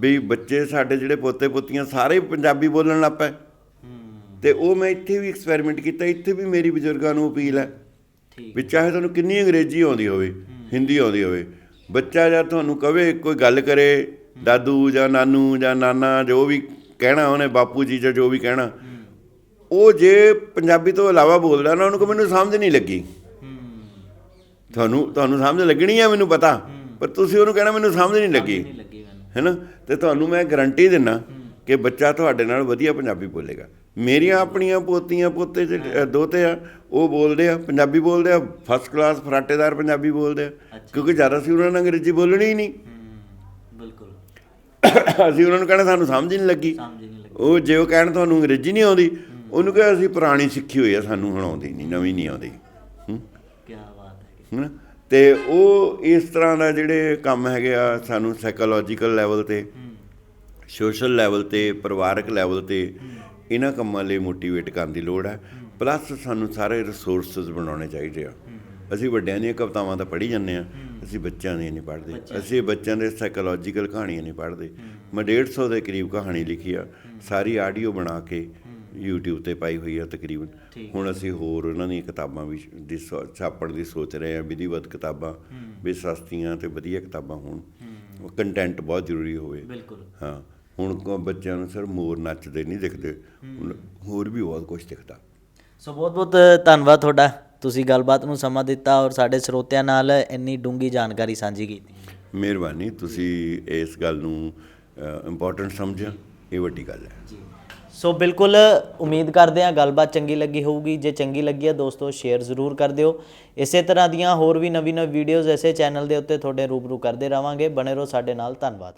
B: ਵੀ ਬੱਚੇ ਸਾਡੇ ਜਿਹੜੇ ਪੋਤੇ ਪੋਤੀਆਂ ਸਾਰੇ ਪੰਜਾਬੀ ਬੋਲਣ ਲੱਗ ਪਏ। ਤੇ ਉਹ ਮੈਂ ਇੱਥੇ ਵੀ ਐਕਸਪੈਰੀਮੈਂਟ ਕੀਤਾ ਇੱਥੇ ਵੀ ਮੇਰੀ ਬਜ਼ੁਰਗਾਂ ਨੂੰ ਅਪੀਲ ਹੈ। ਵੀ ਚਾਹੇ ਤੁਹਾਨੂੰ ਕਿੰਨੀ ਅੰਗਰੇਜ਼ੀ ਆਉਂਦੀ ਹੋਵੇ ਹਿੰਦੀ ਆਉਂਦੀ ਹੋਵੇ ਬੱਚਾ ਜਦ ਤੁਹਾਨੂੰ ਕਵੇ ਕੋਈ ਗੱਲ ਕਰੇ ਦਾਦੂ ਜਾਂ ਨਾਨੂ ਜਾਂ ਨਾਨਾ ਜੋ ਵੀ ਕਹਿਣਾ ਉਹਨੇ ਬਾਪੂ ਜੀ ਜਾਂ ਜੋ ਵੀ ਕਹਿਣਾ ਉਹ ਜੇ ਪੰਜਾਬੀ ਤੋਂ ਇਲਾਵਾ ਬੋਲਦਾ ਨਾ ਉਹਨੂੰ ਕੋ ਮੈਨੂੰ ਸਮਝ ਨਹੀਂ ਲੱਗੀ। ਤੁਹਾਨੂੰ ਤੁਹਾਨੂੰ ਸਮਝ ਲੱਗਣੀ ਹੈ ਮੈਨੂੰ ਪਤਾ। ਪਰ ਤੁਸੀਂ ਉਹਨੂੰ ਕਹਿਣਾ ਮੈਨੂੰ ਸਮਝ ਨਹੀਂ ਲੱਗੀ। ਹੈਨਾ? ਤੇ ਤੁਹਾਨੂੰ ਮੈਂ ਗਾਰੰਟੀ ਦਿੰਨਾ ਕਿ ਬੱਚਾ ਤੁਹਾਡੇ ਨਾਲ ਵਧੀਆ ਪੰਜਾਬੀ ਬੋਲੇਗਾ। ਮੇਰੀਆਂ ਆਪਣੀਆਂ ਪੋਤੀਆਂ ਪੋਤੇ ਜਿਹੜੇ ਦੋਤੇ ਆ ਉਹ ਬੋਲਦੇ ਆ ਪੰਜਾਬੀ ਬੋਲਦੇ ਆ ਫਸਟ ਕਲਾਸ ਫਰਾਟੇਦਾਰ ਪੰਜਾਬੀ ਬੋਲਦੇ ਆ। ਕਿਉਂਕਿ ਜ਼ਿਆਦਾ ਸੀ ਉਹਨਾਂ ਨੇ ਅੰਗਰੇਜ਼ੀ ਬੋਲਣੀ ਹੀ ਨਹੀਂ।
A: ਬਿਲਕੁਲ।
B: ਅਸੀਂ ਉਹਨਾਂ ਨੂੰ ਕਹਿਣਾ ਸਾਨੂੰ ਸਮਝ ਹੀ ਨਹੀਂ ਲੱਗੀ।
A: ਸਮਝ ਨਹੀਂ ਲੱਗੀ।
B: ਉਹ ਜੇ ਉਹ ਕਹਿਣ ਤੁਹਾਨੂੰ ਅੰਗਰੇਜ਼ੀ ਨਹੀਂ ਆਉਂਦੀ ਉਹਨੂੰ ਕਹੇ ਅਸੀਂ ਪੁਰਾਣੀ ਸਿੱਖੀ ਹੋਈ ਆ ਸਾਨੂੰ ਹੁਣ ਆਉਂਦੀ ਨਹੀਂ ਨਵੀਂ ਨਹੀਂ ਆਉਂਦੀ। ਹੂੰ?
A: ਕੀ ਬਾਤ ਹੈ
B: ਹਨਾ? ਤੇ ਉਹ ਇਸ ਤਰ੍ਹਾਂ ਦਾ ਜਿਹੜੇ ਕੰਮ ਹੈਗੇ ਆ ਸਾਨੂੰ ਸਾਈਕੋਲੋਜੀਕਲ ਲੈਵਲ ਤੇ ਸੋਸ਼ਲ ਲੈਵਲ ਤੇ ਪਰਿਵਾਰਕ ਲੈਵਲ ਤੇ ਇਹਨਾਂ ਕੰਮਾਂ ਲਈ ਮੋਟੀਵੇਟ ਕਰਨ ਦੀ ਲੋੜ ਹੈ। ਪਲੱਸ ਸਾਨੂੰ ਸਾਰੇ ਰਿਸੋਰਸਸ ਬਣਾਉਣੇ ਚਾਹੀਦੇ ਆ। ਅਸੀਂ ਵੱਡਿਆਂ ਦੀਆਂ ਕਵਿਤਾਵਾਂ ਤਾਂ ਪੜ੍ਹੀ ਜਾਂਦੇ ਆ ਅਸੀਂ ਬੱਚਿਆਂ ਦੀਆਂ ਨਹੀਂ ਪੜ੍ਹਦੇ। ਅਸੀਂ ਬੱਚਿਆਂ ਦੇ ਸਾਈਕੋਲੋਜੀਕਲ ਕਹਾਣੀਆਂ ਨਹੀਂ ਪੜ੍ਹਦੇ। ਮੈਂ 150 ਦੇ ਕਰੀਬ ਕਹਾਣੀ ਲਿਖੀ ਆ। ਸਾਰੀ ਆਡੀਓ ਬਣਾ ਕੇ YouTube ਤੇ ਪਾਈ ਹੋਈ ਆ ਤਕਰੀਬਨ। ਹੁਣ ਅਸੀਂ ਹੋਰ ਉਹਨਾਂ ਦੀਆਂ ਕਿਤਾਬਾਂ ਵੀ ਦੀ ਛਾਪਣ ਦੀ ਸੋਚ ਰਹੇ ਆ ਵਿਧੀਵਤ ਕਿਤਾਬਾਂ ਵੀ ਸਸਤੀਆਂ ਤੇ ਵਧੀਆ ਕਿਤਾਬਾਂ ਹੋਣ। ਕੰਟੈਂਟ ਬਹੁਤ ਜ਼ਰੂਰੀ ਹੋਵੇ।
A: ਬਿਲਕੁਲ।
B: ਹਾਂ ਹੁਣ ਕੋ ਬੱਚਿਆਂ ਨੂੰ ਸਿਰ ਮੋਰ ਨੱਚਦੇ ਨਹੀਂ ਦਿਖਦੇ। ਹੋਰ ਵੀ ਬਹੁਤ ਕੁਝ ਦਿਖਦਾ।
A: ਸੋ ਬਹੁਤ ਬਹੁਤ ਧੰਨਵਾਦ ਤੁਹਾਡਾ। ਤੁਸੀਂ ਗੱਲਬਾਤ ਨੂੰ ਸਮਾਂ ਦਿੱਤਾ ਔਰ ਸਾਡੇ ਸਰੋਤਿਆਂ ਨਾਲ ਇੰਨੀ ਡੂੰਗੀ ਜਾਣਕਾਰੀ ਸਾਂਝੀ ਕੀਤੀ।
B: ਮਿਹਰਬਾਨੀ ਤੁਸੀਂ ਇਸ ਗੱਲ ਨੂੰ ਇੰਪੋਰਟੈਂਟ ਸਮਝਿਆ। ਇਹ ਵੱਡੀ ਗੱਲ ਹੈ।
A: ਜੀ। ਸੋ ਬਿਲਕੁਲ ਉਮੀਦ ਕਰਦੇ ਹਾਂ ਗੱਲਬਾਤ ਚੰਗੀ ਲੱਗੀ ਹੋਊਗੀ। ਜੇ ਚੰਗੀ ਲੱਗੀ ਹੈ ਦੋਸਤੋ ਸ਼ੇਅਰ ਜ਼ਰੂਰ ਕਰ ਦਿਓ। ਇਸੇ ਤਰ੍ਹਾਂ ਦੀਆਂ ਹੋਰ ਵੀ ਨਵੀਂ ਨਵੀਂ ਵੀਡੀਓਜ਼ ਐਸੇ ਚੈਨਲ ਦੇ ਉੱਤੇ ਤੁਹਾਡੇ ਰੂਬਰੂ ਕਰਦੇ ਰਵਾਂਗੇ। ਬਣੇ ਰਹੋ ਸਾਡੇ ਨਾਲ। ਧੰਨਵਾਦ।